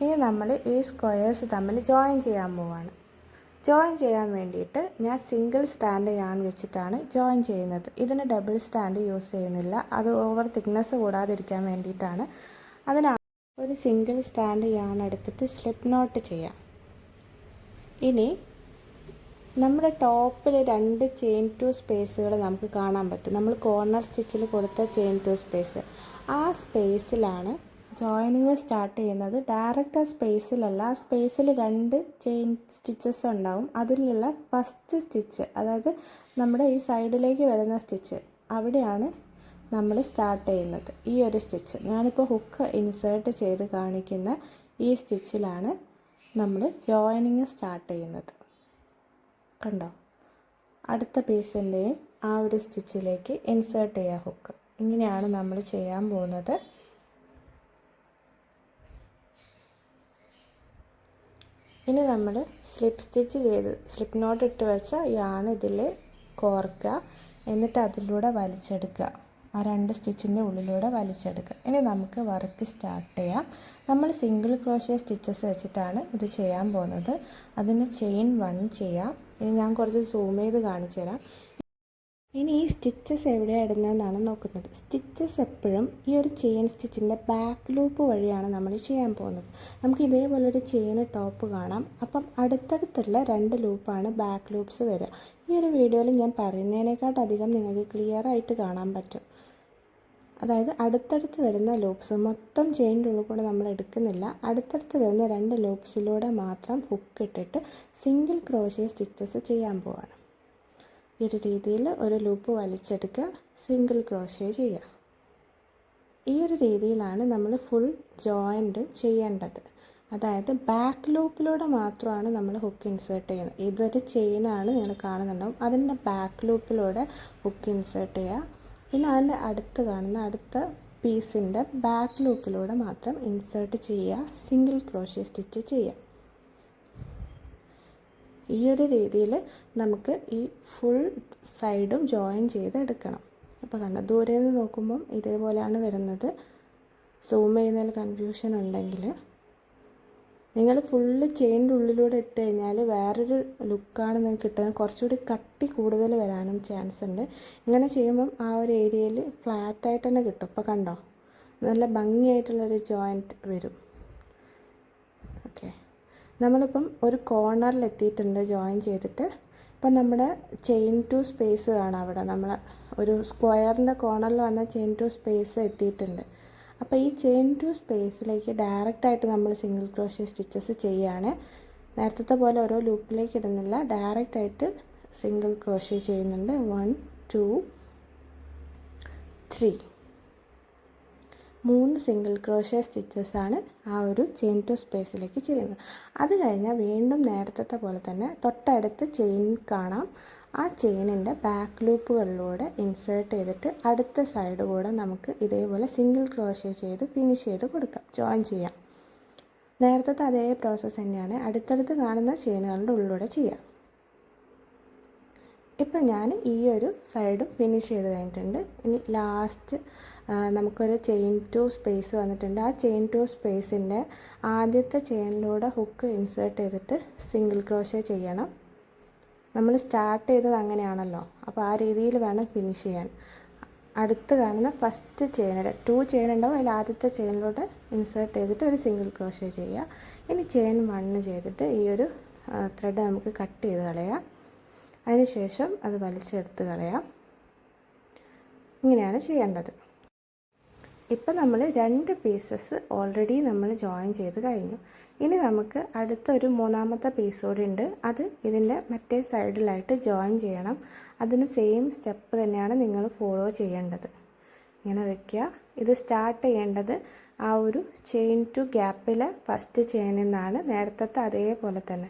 A: ഇനി നമ്മൾ ഈ സ്ക്വയേഴ്സ് തമ്മിൽ ജോയിൻ ചെയ്യാൻ പോവാണ്. ജോയിൻ ചെയ്യാൻ വേണ്ടിയിട്ട് ഞാൻ സിംഗിൾ സ്റ്റാൻഡ് ഞാൻ വെച്ചിട്ടാണ് ജോയിൻ ചെയ്യുന്നത്. ഇതിന് ഡബിൾ സ്റ്റാൻഡ് യൂസ് ചെയ്യുന്നില്ല. അത് ഓവർ തിക്നെസ് കൂടാതിരിക്കാൻ വേണ്ടിയിട്ടാണ്. അതിന് ഒരു സിംഗിൾ സ്റ്റാൻഡ് ഞാൻ എടുത്തിട്ട് സ്ലിപ്പ് നോട്ട് ചെയ്യാം. ഇനി നമ്മുടെ ടോപ്പിൽ രണ്ട് ചെയിൻ ടു സ്പേസുകൾ നമുക്ക് കാണാൻ പറ്റും. നമ്മൾ കോർണർ സ്റ്റിച്ചിൽ കൊടുത്ത ചെയിൻ ടു സ്പേസ് ആ സ്പേസിലാണ് ജോയിനിങ് സ്റ്റാർട്ട് ചെയ്യുന്നത് ഡയറക്റ്റ് ആ സ്പേസിലല്ല. ആ സ്പേസിൽ രണ്ട് ചെയിൻ സ്റ്റിച്ചസ് ഉണ്ടാവും. അതിലുള്ള ഫസ്റ്റ് സ്റ്റിച്ച് അതായത് നമ്മുടെ ഈ സൈഡിലേക്ക് വരുന്ന സ്റ്റിച്ച് അവിടെയാണ് നമ്മൾ സ്റ്റാർട്ട് ചെയ്യുന്നത്. ഈ ഒരു സ്റ്റിച്ച്. ഞാനിപ്പോൾ ഹുക്ക് ഇൻസേർട്ട് ചെയ്ത് കാണിക്കുന്ന ഈ സ്റ്റിച്ചിലാണ് നമ്മൾ ജോയിനിങ് സ്റ്റാർട്ട് ചെയ്യുന്നത്. കണ്ടോ? അടുത്ത പീസിന്റെയും ആ ഒരു സ്റ്റിച്ചിലേക്ക് ഇൻസേർട്ട് ചെയ്യുക ഹുക്ക്. ഇങ്ങനെയാണ് നമ്മൾ ചെയ്യാൻ പോകുന്നത്. ഇനി നമ്മൾ സ്ലിപ്പ് സ്റ്റിച്ച് ചെയ്ത് സ്ലിപ്പ് നോട്ട് ഇട്ട് വെച്ച യാണ് ഇതിൽ കോർക്കുക എന്നിട്ട് അതിലൂടെ വലിച്ചെടുക്കുക ആ രണ്ട് സ്റ്റിച്ചിന്റെ ഉള്ളിലൂടെ വലിച്ചെടുക്കുക ഇനി നമുക്ക് വർക്ക് സ്റ്റാർട്ട് ചെയ്യാം. നമ്മൾ സിംഗിൾ ക്രോഷ്യ സ്റ്റിച്ചസ് വെച്ചിട്ടാണ് ഇത് ചെയ്യാൻ പോകുന്നത്. അതിന് ചെയിൻ വൺ ചെയ്യാം. ഇനി ഞാൻ കുറച്ച് സൂം ചെയ്ത് കാണിച്ചു തരാം ഇനി ഈ സ്റ്റിച്ചസ് എവിടെയാണ് ഇടുന്നതെന്നാണ് നോക്കുന്നത്. സ്റ്റിച്ചസ് എപ്പോഴും ഈ ഒരു ചെയിൻ സ്റ്റിച്ചിന്റെ ബാക്ക് ലൂപ്പ് വഴിയാണ് നമ്മൾ ചെയ്യാൻ പോകുന്നത്. നമുക്ക് ഇതേപോലെ ഒരു ചെയിൻ ടോപ്പ് കാണാം. അപ്പം അടുത്തടുത്തുള്ള രണ്ട് ലൂപ്പാണ് ബാക്ക് ലൂപ്സ് വരിക. ഈ ഒരു വീഡിയോയിൽ ഞാൻ പറയുന്നതിനേക്കാട്ടധികം നിങ്ങൾക്ക് ക്ലിയർ ആയിട്ട് കാണാൻ പറ്റും. അതായത് അടുത്തടുത്ത് വരുന്ന ലൂപ്സ് മൊത്തം ചെയിന്റെ ഉള്ളിൽ കൂടെ നമ്മൾ എടുക്കുന്നില്ല. അടുത്തടുത്ത് വരുന്ന രണ്ട് ലൂപ്സിലൂടെ മാത്രം ഹുക്ക് ഇട്ടിട്ട് സിംഗിൾ ക്രോഷ്യ സ്റ്റിച്ചസ് ചെയ്യാൻ പോവാണ്. ഈ ഒരു രീതിയിൽ ഒരു ലൂപ്പ് വലിച്ചെടുക്കുക സിംഗിൾ ക്രോഷ്യ ചെയ്യുക. ഈ ഒരു രീതിയിലാണ് നമ്മൾ ഫുൾ ജോയിന്റും ചെയ്യേണ്ടത്. അതായത് ബാക്ക് ലൂപ്പിലൂടെ മാത്രമാണ് നമ്മൾ ഹുക്ക് ഇൻസേർട്ട് ചെയ്യുന്നത്. ഇതൊരു ചെയിനാണ് നിങ്ങൾ കാണുന്നുണ്ടാവും. അതിന്റെ ബാക്ക് ലൂപ്പിലൂടെ ഹുക്ക് ഇൻസേർട്ട് ചെയ്യുക. പിന്നെ അതിന്റെ അടുത്ത് കാണുന്ന അടുത്ത പീസിന്റെ ബാക്ക് ലൂപ്പിലൂടെ മാത്രം ഇൻസേർട്ട് ചെയ്യുക. സിംഗിൾ ക്രോഷ്യ സ്റ്റിച്ച് ചെയ്യുക. ഈ ഒരു രീതിയിൽ നമുക്ക് ഈ ഫുൾ സൈഡും ജോയിൻ ചെയ്ത് എടുക്കണം അപ്പോൾ കണ്ട ദൂരെ നിന്ന് നോക്കുമ്പം ഇതേപോലെയാണ് വരുന്നത്. സൂം ചെയ്യുന്നതിൽ കൺഫ്യൂഷൻ ഉണ്ടെങ്കിൽ നിങ്ങൾ ഫുള്ള് ചെയിന്റെ ഉള്ളിലൂടെ ഇട്ട് കഴിഞ്ഞാൽ വേറൊരു ലുക്കാണ് നിങ്ങൾക്ക് കിട്ടുന്നത്. കുറച്ചുകൂടി കട്ടി കൂടുതൽ വരാനും ചാൻസ് ഉണ്ട്. ഇങ്ങനെ ചെയ്യുമ്പം ആ ഒരു ഏരിയയിൽ ഫ്ലാറ്റായിട്ട് തന്നെ കിട്ടും. ഇപ്പോൾ കണ്ടോ നല്ല ഭംഗിയായിട്ടുള്ളൊരു ജോയിന്റ് വരും. ഓക്കെ നമ്മളിപ്പം ഒരു കോർണറിൽ എത്തിയിട്ടുണ്ട് ജോയിൻ ചെയ്തിട്ട്. ഇപ്പം നമ്മുടെ ചെയിൻ ടു സ്പേസ് കാണാം അവിടെ. നമ്മൾ ഒരു സ്ക്വയറിന്റെ കോർണറിൽ വന്ന ചെയിൻ ടു സ്പേസ് എത്തിയിട്ടുണ്ട്. അപ്പോൾ ഈ ചെയിൻ ടു സ്പേസിലേക്ക് ഡയറക്റ്റായിട്ട് നമ്മൾ സിംഗിൾ ക്രോഷ്യ സ്റ്റിച്ചസ് ചെയ്യുകയാണ് നേരത്തെ പോലെ ഓരോ ലൂപ്പിലേക്ക് ഇടുന്നില്ല. ഡയറക്റ്റായിട്ട് സിംഗിൾ ക്രോഷ്യ ചെയ്യുന്നുണ്ട്. വൺ ടു ത്രീ മൂന്ന് സിംഗിൾ ക്രോഷ്യ സ്റ്റിച്ചസാണ് ആ ഒരു ചെയിൻ ടു സ്പേസിലേക്ക് ചെയ്യുന്നത്. അത് കഴിഞ്ഞാൽ വീണ്ടും നേരത്തെ പോലെ തന്നെ തൊട്ടടുത്ത് ചെയിൻ കാണാം. ആ ചെയിനിന്റെ ബാക്ക് ലൂപ്പുകളിലൂടെ ഇൻസേർട്ട് ചെയ്തിട്ട് അടുത്ത സൈഡ് കൂടെ നമുക്ക് ഇതേപോലെ സിംഗിൾ ക്രോഷ്യ ചെയ്ത് ഫിനിഷ് ചെയ്ത് കൊടുക്കാം. ജോയിൻ ചെയ്യാം. നേരത്തെ അതേ പ്രോസസ്സ് തന്നെയാണ് അടുത്തടുത്ത് കാണുന്ന ചെയിനുകളുടെ ഉള്ളിലൂടെ ചെയ്യാം. ഇപ്പം ഞാൻ ഈ ഒരു സൈഡും ഫിനിഷ് ചെയ്ത് കഴിഞ്ഞിട്ടുണ്ട്. ഇനി ലാസ്റ്റ് നമുക്കൊരു ചെയിൻ ടു സ്പേസ് വന്നിട്ടുണ്ട്. ആ ചെയിൻ ടു സ്പേസിന്റെ ആദ്യത്തെ ചെയിനിലൂടെ ഹുക്ക് ഇൻസേർട്ട് ചെയ്തിട്ട് സിംഗിൾ ക്രോഷേ ചെയ്യണം. നമ്മൾ സ്റ്റാർട്ട് ചെയ്തത് അങ്ങനെയാണല്ലോ. അപ്പോൾ ആ രീതിയിൽ വേണം ഫിനിഷ് ചെയ്യാൻ. അടുത്ത് കാണുന്ന ഫസ്റ്റ് ചെയിനിൽ ടു ചെയിൻ ഉണ്ടാവും. അതിൽ ആദ്യത്തെ ചെയിനിലൂടെ ഇൻസേർട്ട് ചെയ്തിട്ട് ഒരു സിംഗിൾ ക്രോഷേ ചെയ്യുക. ഇനി ചെയിൻ വണ്ണ് ചെയ്തിട്ട് ഈ ഒരു ത്രെഡ് നമുക്ക് കട്ട് ചെയ്ത് കളയാം. അതിനുശേഷം അത് വലിച്ചെടുത്ത് കളയാം. ഇങ്ങനെയാണ് ചെയ്യേണ്ടത്. ഇപ്പം നമ്മൾ രണ്ട് പീസസ് ഓൾറെഡി നമ്മൾ ജോയിൻ ചെയ്ത് കഴിഞ്ഞു. ഇനി നമുക്ക് അടുത്തൊരു മൂന്നാമത്തെ പീസ് ഉണ്ട്. അത് ഇതിന്റെ മറ്റേ സൈഡിലായിട്ട് ജോയിൻ ചെയ്യണം. അതിന് സെയിം സ്റ്റെപ്പ് തന്നെയാണ് നിങ്ങൾ ഫോളോ ചെയ്യേണ്ടത്. ഇങ്ങനെ വെക്കുക. ഇത് സ്റ്റാർട്ട് ചെയ്യേണ്ടത് ആ ഒരു ചെയിൻ ടു ഗ്യാപ്പിലെ ഫസ്റ്റ് ചെയിനിൽ നിന്നാണ് നേരത്തെ അതേപോലെ തന്നെ.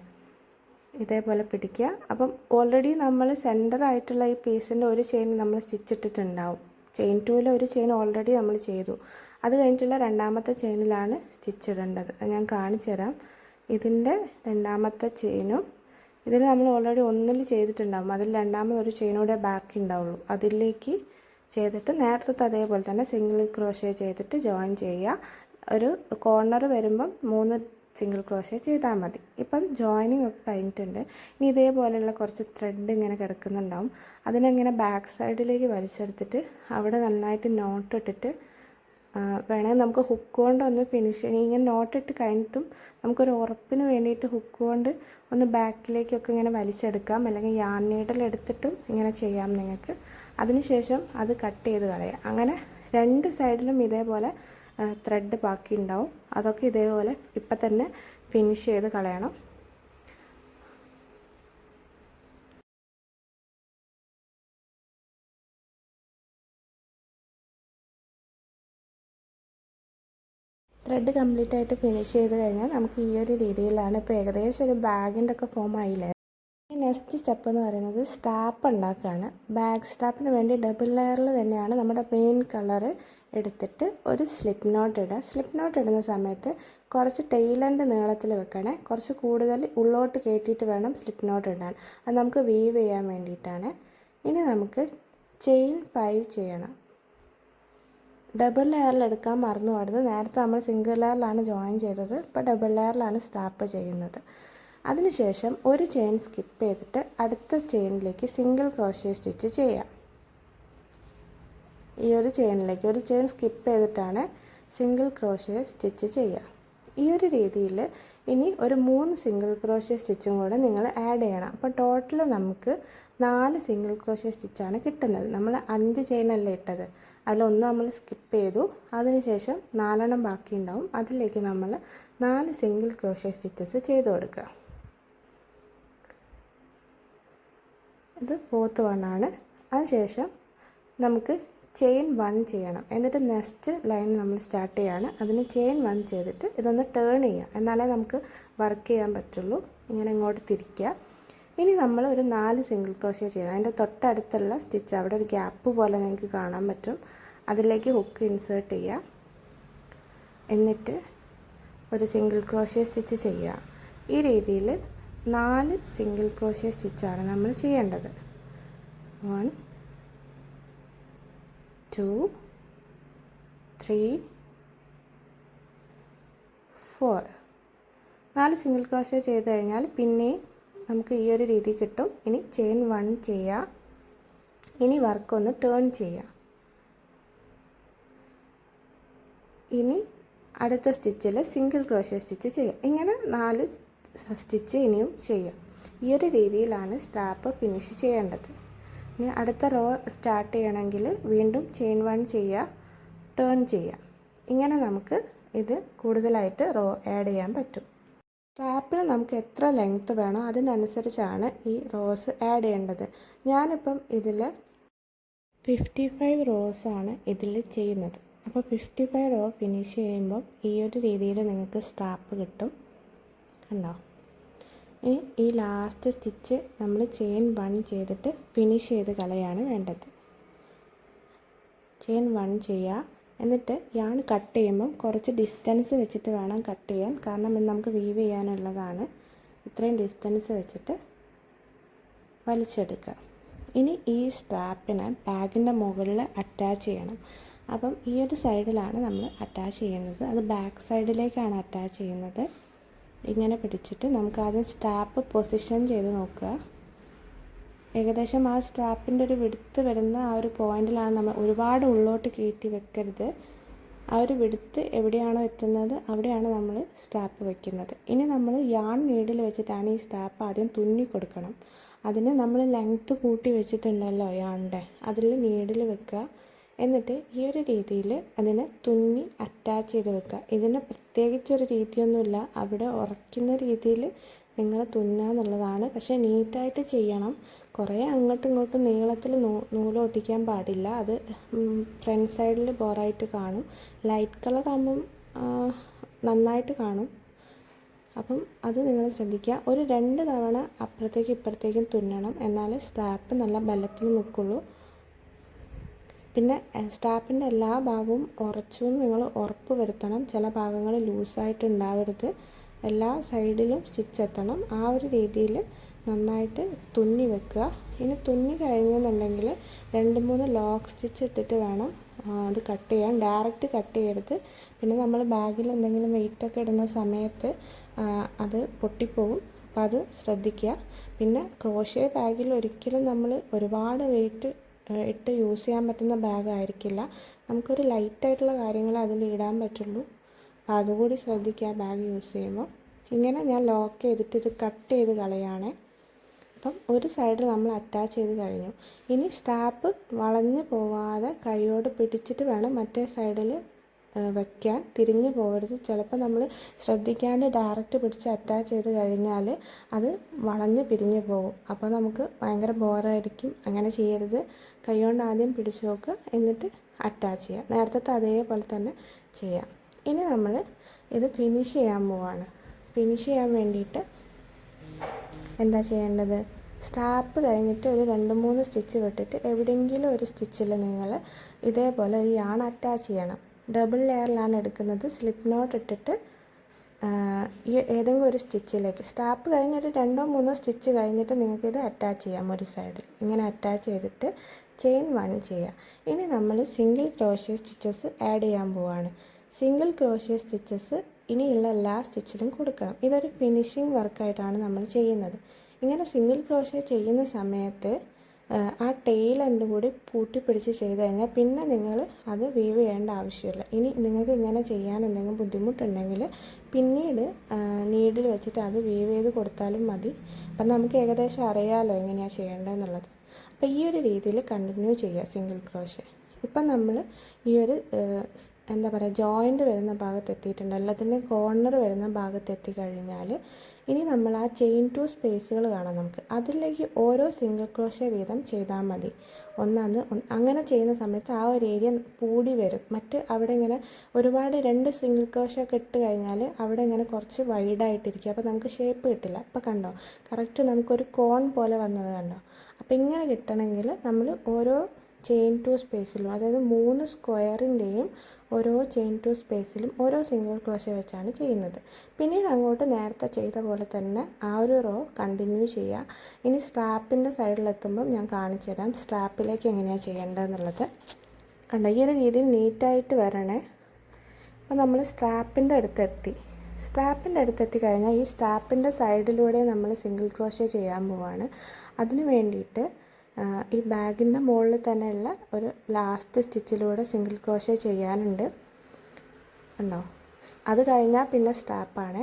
A: ഇതേപോലെ പിടിക്കുക. അപ്പം ഓൾറെഡി നമ്മൾ സെന്റർ ആയിട്ടുള്ള ഈ പീസിന്റെ ഒരു ചെയിൻ നമ്മൾ സ്റ്റിച്ച് ഇട്ടിട്ടുണ്ടാവും. ചെയിൻ ടൂവിലെ ഒരു ചെയിൻ ഓൾറെഡി നമ്മൾ ചെയ്തു. അത് കഴിഞ്ഞിട്ടുള്ള രണ്ടാമത്തെ ചെയിനിലാണ് സ്റ്റിച്ച് ഇടേണ്ടത് ഞാൻ കാണിച്ചു തരാം. ഇതിന്റെ രണ്ടാമത്തെ ചെയിനും ഇതിൽ നമ്മൾ ഓൾറെഡി ഒന്നിൽ ചെയ്തിട്ടുണ്ടാകും അതിൽ രണ്ടാമത് ഒരു ചെയിനൂടെ ബാക്കി ഉണ്ടാവുള്ളൂ. അതിലേക്ക് ചെയ്തിട്ട് നേരത്തെ അതേപോലെ തന്നെ സിംഗിൾ ക്രോഷേ ചെയ്തിട്ട് ജോയിൻ ചെയ്യുക. ഒരു കോർണർ വരുമ്പം മൂന്ന് സിംഗിൾ ക്രോഷ്യ ചെയ്താൽ മതി. ഇപ്പം ജോയിനിങ് ഒക്കെ കഴിഞ്ഞിട്ടുണ്ട്. ഇനി ഇതേപോലെയുള്ള കുറച്ച് ത്രെഡ് ഇങ്ങനെ കിടക്കുന്നുണ്ടാവും. അതിനെങ്ങനെ ബാക്ക് സൈഡിലേക്ക് വലിച്ചെടുത്തിട്ട് അവിടെ നന്നായിട്ട് നോട്ട് ഇട്ടിട്ട് വേണമെങ്കിൽ നമുക്ക് ഹുക്ക് കൊണ്ട് ഒന്ന് ഫിനിഷ് ചെയ്യണം ഇങ്ങനെ നോട്ടിട്ട് കഴിഞ്ഞിട്ടും നമുക്കൊരു ഉറപ്പിന് വേണ്ടിയിട്ട് ഹുക്ക് കൊണ്ട് ഒന്ന് ബാക്കിലേക്കൊക്കെ ഇങ്ങനെ വലിച്ചെടുക്കാം. അല്ലെങ്കിൽ നീഡൽ എടുത്തിട്ടും ഇങ്ങനെ ചെയ്യാം നിങ്ങൾക്ക്. അതിനുശേഷം അത് കട്ട് ചെയ്ത് കളയാം. അങ്ങനെ രണ്ട് സൈഡിലും ഇതേപോലെ ത്രെഡ് ബാക്കി ഉണ്ടാവും അതൊക്കെ ഇതേപോലെ ഇപ്പം തന്നെ ഫിനിഷ് ചെയ്ത് കളയണം. ത്രെഡ് കംപ്ലീറ്റ് ആയിട്ട് ഫിനിഷ് ചെയ്ത് കഴിഞ്ഞാൽ നമുക്ക് ഈ ഒരു രീതിയിലാണ് ഇപ്പോൾ ഏകദേശം ഒരു ബാഗിന്റെ ഒക്കെ ഫോം ആയില്ലേ? നെക്സ്റ്റ് സ്റ്റെപ്പ് എന്ന് പറയുന്നത് സ്റ്റാപ്പ് ഉണ്ടാക്കുകയാണ് ബാഗ് സ്റ്റാപ്പിന് വേണ്ടി ഡബിൾ ലെയറിൽ തന്നെയാണ് നമ്മുടെ മെയിൻ കളറ് എടുത്തിട്ട് ഒരു സ്ലിപ്പ് നോട്ട് ഇടുക. സ്ലിപ്പ് നോട്ട് ഇടുന്ന സമയത്ത് കുറച്ച് ടെയിലന്റെ നീളത്തിൽ വെക്കണേ. കുറച്ച് കൂടുതൽ ഉള്ളോട്ട് കയറ്റിയിട്ട് വേണം സ്ലിപ്പ് നോട്ട് ഇടാൻ. അത് നമുക്ക് വീവ് ചെയ്യാൻ വേണ്ടിയിട്ടാണ്. ഇനി നമുക്ക് ചെയിൻ ഫൈവ് ചെയ്യണം. ഡബിൾ ലെയറിൽ എടുക്കാൻ മറന്നു പാടുന്നത് നേരത്തെ നമ്മൾ സിംഗിൾ ലെയറിലാണ് ജോയിൻ ചെയ്തത്. ഇപ്പോൾ ഡബിൾ ലെയറിലാണ് സ്റ്റാപ്പ് ചെയ്യുന്നത്. അതിനുശേഷം ഒരു ചെയിൻ സ്കിപ്പ് ചെയ്തിട്ട് അടുത്ത ചെയിനിലേക്ക് സിംഗിൾ ക്രോഷ്യ സ്റ്റിച്ച് ചെയ്യാം. ഈ ഒരു ചെയിനിലേക്ക് ഒരു ചെയിൻ സ്കിപ്പ് ചെയ്തിട്ടാണ് സിംഗിൾ ക്രോഷ്യ സ്റ്റിച്ച് ചെയ്യുക. ഈ ഒരു രീതിയിൽ ഇനി ഒരു മൂന്ന് സിംഗിൾ ക്രോഷ്യ സ്റ്റിച്ചും കൂടെ നിങ്ങൾ ആഡ് ചെയ്യണം. അപ്പോൾ ടോട്ടൽ നമുക്ക് നാല് സിംഗിൾ ക്രോഷ്യ സ്റ്റിച്ചാണ് കിട്ടുന്നത്. നമ്മൾ അഞ്ച് ചെയിനല്ലേ ഇട്ടത്? അതിലൊന്ന് നമ്മൾ സ്കിപ്പ് ചെയ്തു. അതിനുശേഷം നാലെണ്ണം ബാക്കി ഉണ്ടാവും. അതിലേക്ക് നമ്മൾ നാല് സിംഗിൾ ക്രോഷ്യ സ്റ്റിച്ചസ് ചെയ്ത് കൊടുക്കുക. ഇത് ഫോർത്ത് വണ്ണാണ് അതിനുശേഷം നമുക്ക് ചെയിൻ വൺ ചെയ്യണം. എന്നിട്ട് നെക്സ്റ്റ് ലൈൻ നമ്മൾ സ്റ്റാർട്ട് ചെയ്യാണ്. അതിന് ചെയിൻ വൺ ചെയ്തിട്ട് ഇതൊന്ന് ടേൺ ചെയ്യുക. എന്നാലേ നമുക്ക് വർക്ക് ചെയ്യാൻ പറ്റുള്ളൂ. ഇങ്ങനെ ഇങ്ങോട്ട് തിരിക്കുക. ഇനി നമ്മൾ ഒരു നാല് സിംഗിൾ ക്രോഷ്യ ചെയ്യണം. അതിന്റെ തൊട്ടടുത്തുള്ള സ്റ്റിച്ച് അവിടെ ഒരു ഗ്യാപ്പ് പോലെ നിങ്ങൾക്ക് കാണാൻ പറ്റും. അതിലേക്ക് ഹുക്ക് ഇൻസേർട്ട് ചെയ്യുക. എന്നിട്ട് ഒരു സിംഗിൾ ക്രോഷ്യ സ്റ്റിച്ച് ചെയ്യുക. ഈ രീതിയിൽ നാല് സിംഗിൾ ക്രോഷ്യ സ്റ്റിച്ചാണ് നമ്മൾ ചെയ്യേണ്ടത്. One two three four. നാല് സിംഗിൾ ക്രോഷ്യ ചെയ്ത് കഴിഞ്ഞാൽ പിന്നെ നമുക്ക് ഈ ഒരു രീതി കിട്ടും. ഇനി ചെയിൻ വൺ ചെയ്യുക ഇനി വർക്ക് ഒന്ന് ടേൺ ചെയ്യാം. ഇനി അടുത്ത സ്റ്റിച്ചിൽ സിംഗിൾ ക്രോഷ്യ സ്റ്റിച്ച് ചെയ്യാം. ഇങ്ങനെ നാല് സ്റ്റിച്ച് ഇനിയും ചെയ്യാം. ഈ ഒരു രീതിയിലാണ് സ്റ്റാപ്പ് ഫിനിഷ് ചെയ്യേണ്ടത്. ഇനി അടുത്ത റോ സ്റ്റാർട്ട് ചെയ്യണമെങ്കിൽ വീണ്ടും ചെയിൻ വൺ ചെയ്യുക ടേൺ ചെയ്യുക. ഇങ്ങനെ നമുക്ക് ഇത് കൂടുതലായിട്ട് റോ ആഡ് ചെയ്യാൻ പറ്റും. സ്റ്റാപ്പിന് നമുക്ക് എത്ര ലെങ്ത്ത് വേണോ അതിനനുസരിച്ചാണ് ഈ റോസ് ആഡ് ചെയ്യേണ്ടത്. ഞാനിപ്പം ഇതിൽ ഫിഫ്റ്റി ഫൈവ് റോസാണ് ഇതിൽ ചെയ്യുന്നത്. അപ്പോൾ ഫിഫ്റ്റി ഫൈവ് റോ ഫിനിഷ് ചെയ്യുമ്പം ഈ ഒരു രീതിയിൽ നിങ്ങൾക്ക് സ്റ്റാപ്പ് കിട്ടും. കണ്ടോ? ഇനി ഈ ലാസ്റ്റ് സ്റ്റിച്ച് നമ്മൾ ചെയിൻ വൺ ചെയ്തിട്ട് ഫിനിഷ് ചെയ്ത് കളയാണ് വേണ്ടത്. ചെയിൻ വൺ ചെയ്യുക എന്നിട്ട് യാൺ കട്ട് ചെയ്യുമ്പം കുറച്ച് ഡിസ്റ്റൻസ് വെച്ചിട്ട് വേണം കട്ട് ചെയ്യാൻ. കാരണം ഇത് നമുക്ക് വീവ് ചെയ്യാനുള്ളതാണ്. ഇത്രയും ഡിസ്റ്റൻസ് വെച്ചിട്ട് വലിച്ചെടുക്കുക. ഇനി ഈ സ്ട്രാപ്പിനെ ബാഗിന്റെ മുകളിൽ അറ്റാച്ച് ചെയ്യണം. അപ്പം ഈ ഒരു സൈഡിലാണ് നമ്മൾ അറ്റാച്ച് ചെയ്യുന്നത്. അത് ബാക്ക് സൈഡിലേക്കാണ് അറ്റാച്ച് ചെയ്യുന്നത്. ഇങ്ങനെ പിടിച്ചിട്ട് നമുക്ക് ആദ്യം സ്റ്റാപ്പ് പൊസിഷൻ ചെയ്ത് നോക്കുക. ഏകദേശം ആ സ്ട്രാപ്പിന്റെ ഒരു വിടുത്ത് വരുന്ന ആ ഒരു പോയിന്റിലാണ് നമ്മൾ ഒരുപാട് ഉള്ളോട്ട് കയറ്റി വെക്കരുത്. ആ ഒരു വിടുത്ത് എവിടെയാണോ എത്തുന്നത് അവിടെയാണ് നമ്മൾ സ്ട്രാപ്പ് വെക്കുന്നത്. ഇനി നമ്മൾ യാൺ നീഡിൽ വെച്ചിട്ടാണ് ഈ സ്ട്രാപ്പ് ആദ്യം തുന്നി കൊടുക്കണം. അതിന് നമ്മൾ ലെങ്ത്ത് കൂട്ടി വെച്ചിട്ടുണ്ടല്ലോ യാണിന്റെ അതിൽ നീഡിൽ വെക്കുക. എന്നിട്ട് ഈ ഒരു രീതിയിൽ അതിനെ തുന്നി അറ്റാച്ച് ചെയ്ത് വെക്കുക. ഇതിന് പ്രത്യേകിച്ചൊരു രീതിയൊന്നുമില്ല. അവിടെ ഉറയ്ക്കുന്ന രീതിയിൽ നിങ്ങൾ തുന്നുക എന്നുള്ളതാണ്. പക്ഷേ നീറ്റായിട്ട് ചെയ്യണം. കുറേ അങ്ങോട്ടും ഇങ്ങോട്ടും നീളത്തിൽ നൂ നൂൽ ഒട്ടിക്കാൻ പാടില്ല. അത് ഫ്രണ്ട് സൈഡിൽ ബോറായിട്ട് കാണും. ലൈറ്റ് കളർ ആകുമ്പം നന്നായിട്ട് കാണും. അപ്പം അത് നിങ്ങൾ ശ്രദ്ധിക്കുക. ഒരു രണ്ട് തവണ അപ്പുറത്തേക്കും ഇപ്പുറത്തേക്കും തുന്നണം. എന്നാൽ സ്ട്രാപ്പ് നല്ല ബലത്തിൽ നിൽക്കുള്ളൂ. പിന്നെ സ്റ്റാപ്പിന്റെ എല്ലാ ഭാഗവും ഉറച്ചും നിങ്ങൾ ഉറപ്പ് വരുത്തണം. ചില ഭാഗങ്ങൾ ലൂസായിട്ട് ഉണ്ടാവരുത്. എല്ലാ സൈഡിലും സ്റ്റിച്ച് എത്തണം. ആ ഒരു രീതിയിൽ നന്നായിട്ട് തുന്നി വെക്കുക. ഇനി തുന്നി കഴിഞ്ഞെന്നുണ്ടെങ്കിൽ രണ്ട് മൂന്ന് ലോക്ക് സ്റ്റിച്ച് ഇട്ടിട്ട് വേണം അത് കട്ട് ചെയ്യാൻ. ഡയറക്റ്റ് കട്ട് ചെയ്യരുത്. പിന്നെ നമ്മൾ ബാഗിൽ എന്തെങ്കിലും വെയിറ്റൊക്കെ ഇടുന്ന സമയത്ത് അത് പൊട്ടിപ്പോവും. അപ്പോൾ അത് ശ്രദ്ധിക്കുക. പിന്നെ ക്രോഷ്യ ബാഗിൽ ഒരിക്കലും നമ്മൾ ഒരുപാട് വെയിറ്റ് ഇട്ട് യൂസ് ചെയ്യാൻ പറ്റുന്ന ബാഗ് ആയിരിക്കില്ല നമുക്കൊരു ലൈറ്റായിട്ടുള്ള കാര്യങ്ങൾ അതിൽ ഇടാൻ പറ്റുള്ളൂ. അപ്പോൾ അതുകൂടി ശ്രദ്ധിക്കുക ബാഗ് യൂസ് ചെയ്യുമ്പോൾ. ഇങ്ങനെ ഞാൻ ലോക്ക് ചെയ്തിട്ട് ഇത് കട്ട് ചെയ്ത് കളയാണേ അപ്പം ഒരു സൈഡിൽ നമ്മൾ അറ്റാച്ച് ചെയ്ത് കഴിഞ്ഞു. ഇനി സ്റ്റാപ്പ് വളഞ്ഞു പോവാതെ കൈയോട് പിടിച്ചിട്ട് വേണം മറ്റേ സൈഡിൽ വയ്ക്കാൻ തിരിഞ്ഞു പോകരുത്. ചിലപ്പോൾ നമ്മൾ ശ്രദ്ധിക്കാണ്ട് ഡയറക്റ്റ് പിടിച്ച് അറ്റാച്ച് ചെയ്ത് കഴിഞ്ഞാൽ അത് വളഞ്ഞ് പിരിഞ്ഞു പോകും. അപ്പോൾ നമുക്ക് ഭയങ്കര ബോറായിരിക്കും അങ്ങനെ ചെയ്യരുത്. കൈകൊണ്ട് ആദ്യം പിടിച്ച് നോക്കുക. എന്നിട്ട് അറ്റാച്ച് ചെയ്യുക. നേരത്തെ അതേപോലെ തന്നെ ചെയ്യാം. ഇനി നമ്മൾ ഇത് ഫിനിഷ് ചെയ്യാൻ പോവാണ്. ഫിനിഷ് ചെയ്യാൻ വേണ്ടിയിട്ട് എന്താ ചെയ്യേണ്ടത്? സ്റ്റാപ്പ് കഴിഞ്ഞിട്ട് ഒരു രണ്ട് മൂന്ന് സ്റ്റിച്ച് വിട്ടിട്ട് എവിടെയെങ്കിലും ഒരു സ്റ്റിച്ചിൽ നിങ്ങൾ ഇതേപോലെ ഒരു യാൺ അറ്റാച്ച് ചെയ്യണം. ഡബിൾ ലെയറിലാണ് എടുക്കുന്നത്. സ്ലിപ്പ് നോട്ട് ഇട്ടിട്ട് ഈ ഏതെങ്കിലും ഒരു സ്റ്റിച്ചിലേക്ക്. സ്റ്റാപ്പ് കഴിഞ്ഞിട്ട് രണ്ടോ മൂന്നോ സ്റ്റിച്ച് കഴിഞ്ഞിട്ട് നിങ്ങൾക്ക് ഇത് അറ്റാച്ച് ചെയ്യാം ഒരു സൈഡിൽ ഇങ്ങനെ അറ്റാച്ച് ചെയ്തിട്ട് ചെയിൻ വൺ ചെയ്യാം. ഇനി നമ്മൾ സിംഗിൾ ക്രോഷ്യ സ്റ്റിച്ചസ് ആഡ് ചെയ്യാൻ പോവാണ്. സിംഗിൾ ക്രോഷ്യ സ്റ്റിച്ചസ് ഇനിയുള്ള എല്ലാ സ്റ്റിച്ചിലും കൊടുക്കണം. ഇതൊരു ഫിനിഷിംഗ് വർക്കായിട്ടാണ് നമ്മൾ ചെയ്യുന്നത്. ഇങ്ങനെ സിംഗിൾ ക്രോഷ്യ ചെയ്യുന്ന സമയത്ത് ആ ടെയിൽ എൻഡും കൂടി പൂട്ടി പിടിച്ച് ചെയ്ത് കഴിഞ്ഞാൽ പിന്നെ നിങ്ങൾ അത് വീവ് ചെയ്യേണ്ട ആവശ്യമില്ല. ഇനി നിങ്ങൾക്ക് ഇങ്ങനെ ചെയ്യാൻ എന്തെങ്കിലും ബുദ്ധിമുട്ടുണ്ടെങ്കിൽ പിന്നീട് നീഡിൽ വെച്ചിട്ട് അത് വീവ് ചെയ്ത് കൊടുത്താലും മതി. അപ്പം നമുക്ക് ഏകദേശം അറിയാമല്ലോ എങ്ങനെയാണ് ചെയ്യേണ്ടതെന്നുള്ളത് അപ്പോൾ ഈ ഒരു രീതിയിൽ കണ്ടിന്യൂ ചെയ്യുക സിംഗിൾ ക്രോഷ്യ ഇപ്പം നമ്മൾ ഈ ഒരു എന്താ പറയുക ജോയിന്റ് വരുന്ന ഭാഗത്ത് എത്തിയിട്ടുണ്ട് അതിന്റെ കോർണർ വരുന്ന ഭാഗത്ത് എത്തിക്കഴിഞ്ഞാൽ ഇനി നമ്മൾ ആ ചെയിൻ ടു സ്പേസുകൾ കാണാം നമുക്ക്. അതിലേക്ക് ഓരോ സിംഗിൾ ക്രോഷ്യ വീതം ചെയ്താൽ മതി. ഒന്നാന്ന് അങ്ങനെ ചെയ്യുന്ന സമയത്ത് ആ ഒരു ഏരിയ കൂടി വരും. മറ്റ് അവിടെ ഇങ്ങനെ ഒരുപാട് രണ്ട് സിംഗിൾ ക്രോഷ്യ ഒക്കെ ഇട്ട് കഴിഞ്ഞാൽ അവിടെ ഇങ്ങനെ കുറച്ച് വൈഡായിട്ടിരിക്കും. അപ്പോൾ നമുക്ക് ഷേപ്പ് കിട്ടില്ല. അപ്പോൾ കണ്ടോ കറക്റ്റ് നമുക്കൊരു കോൺ പോലെ വന്നത് കണ്ടോ? അപ്പോൾ ഇങ്ങനെ കിട്ടണമെങ്കിൽ നമ്മൾ ഓരോ ചെയിൻ ടു സ്പേസിലും അതായത് മൂന്ന് സ്ക്വയറിന്റെയും ഓരോ ചെയിൻ ടു സ്പേസിലും ഓരോ സിംഗിൾ ക്രോഷ്യ വെച്ചാണ് ചെയ്യുന്നത്. പിന്നീട് അങ്ങോട്ട് നേരത്തെ ചെയ്ത പോലെ തന്നെ ആ ഒരു റോ കണ്ടിന്യൂ ചെയ്യുക. ഇനി സ്ട്രാപ്പിന്റെ സൈഡിലെത്തുമ്പം ഞാൻ കാണിച്ചു തരാം സ്ട്രാപ്പിലേക്ക് എങ്ങനെയാണ് ചെയ്യേണ്ടതെന്നുള്ളത്. കണ്ട ഈ ഒരു രീതിയിൽ നീറ്റായിട്ട് വരണേ. അപ്പോൾ നമ്മൾ സ്ട്രാപ്പിന്റെ അടുത്തെത്തി സ്ട്രാപ്പിന്റെ അടുത്തെത്തി കഴിഞ്ഞാൽ ഈ സ്ട്രാപ്പിന്റെ സൈഡിലൂടെ നമ്മൾ സിംഗിൾ ക്രോഷ്യ ചെയ്യാൻ പോവാണ്. അതിന് വേണ്ടിയിട്ട് ഈ ബാഗിന്റെ മുകളിൽ തന്നെയുള്ള ഒരു ലാസ്റ്റ് സ്റ്റിച്ചിലൂടെ സിംഗിൾ ക്രോഷ ചെയ്യാനുണ്ട്. ഉണ്ടോ അത് കഴിഞ്ഞാൽ പിന്നെ സ്റ്റാപ്പാണ്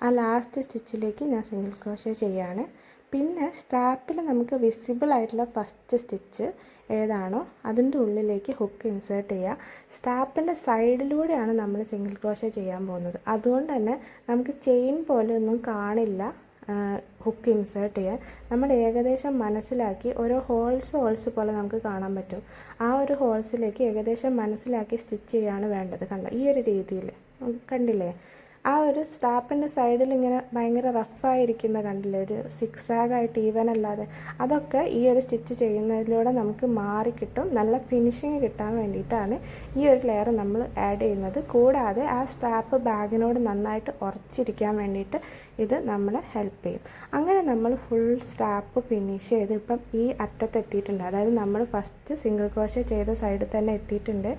A: ആ ലാസ്റ്റ് സ്റ്റിച്ചിലേക്ക് ഞാൻ സിംഗിൾ ക്രോഷ ചെയ്യാണ്. പിന്നെ സ്റ്റാപ്പിൽ നമുക്ക് വിസിബിൾ ആയിട്ടുള്ള ഫസ്റ്റ് സ്റ്റിച്ച് ഏതാണോ അതിന്റെ ഉള്ളിലേക്ക് ഹുക്ക് ഇൻസേർട്ട് ചെയ്യുക സ്റ്റാപ്പിന്റെ സൈഡിലൂടെയാണ് നമ്മൾ സിംഗിൾ ക്രോഷ ചെയ്യാൻ പോകുന്നത്. അതുകൊണ്ട് തന്നെ നമുക്ക് ചെയിൻ പോലെ ഒന്നും കാണില്ല. ഹുക്ക് ഇൻസേർട്ട് ചെയ്യാൻ നമ്മൾ ഏകദേശം മനസ്സിലാക്കി ഓരോ ഹോൾസ് ഹോൾസ് പോലെ നമുക്ക് കാണാൻ പറ്റും. ആ ഒരു ഹോൾസിലേക്ക് ഏകദേശം മനസ്സിലാക്കി സ്റ്റിച്ച് ചെയ്യാണ് വേണ്ടത്. കണ്ട? ഈ ഒരു രീതിയിൽ. കണ്ടില്ലേ? ആ ഒരു സ്റ്റാപ്പിന്റെ സൈഡിൽ ഇങ്ങനെ ഭയങ്കര റഫായിരിക്കുന്ന കണ്ടില്ലേ? ഒരു സിക്സ് ആഗായിട്ട് ഈവൻ അല്ലാതെ. അതൊക്കെ ഈ ഒരു സ്റ്റിച്ച് ചെയ്യുന്നതിലൂടെ നമുക്ക് മാറിക്കിട്ടും നല്ല ഫിനിഷിങ് കിട്ടാൻ വേണ്ടിയിട്ടാണ് ഈ ഒരു ലെയർ നമ്മൾ ആഡ് ചെയ്യുന്നത്. കൂടാതെ ആ സ്റ്റാപ്പ് ബാഗിനോട് നന്നായിട്ട് ഉറച്ചിരിക്കാൻ വേണ്ടിയിട്ട് ഇത് നമ്മളെ ഹെൽപ്പ് ചെയ്യും. അങ്ങനെ നമ്മൾ ഫുൾ സ്റ്റാപ്പ് ഫിനിഷ് ചെയ്ത് ഇപ്പം ഈ അറ്റത്ത് എത്തിയിട്ടുണ്ട്. അതായത് നമ്മൾ ഫസ്റ്റ് സിംഗിൾ ക്രോഷ്യ ചെയ്ത സൈഡിൽ തന്നെ എത്തിയിട്ടുണ്ട്.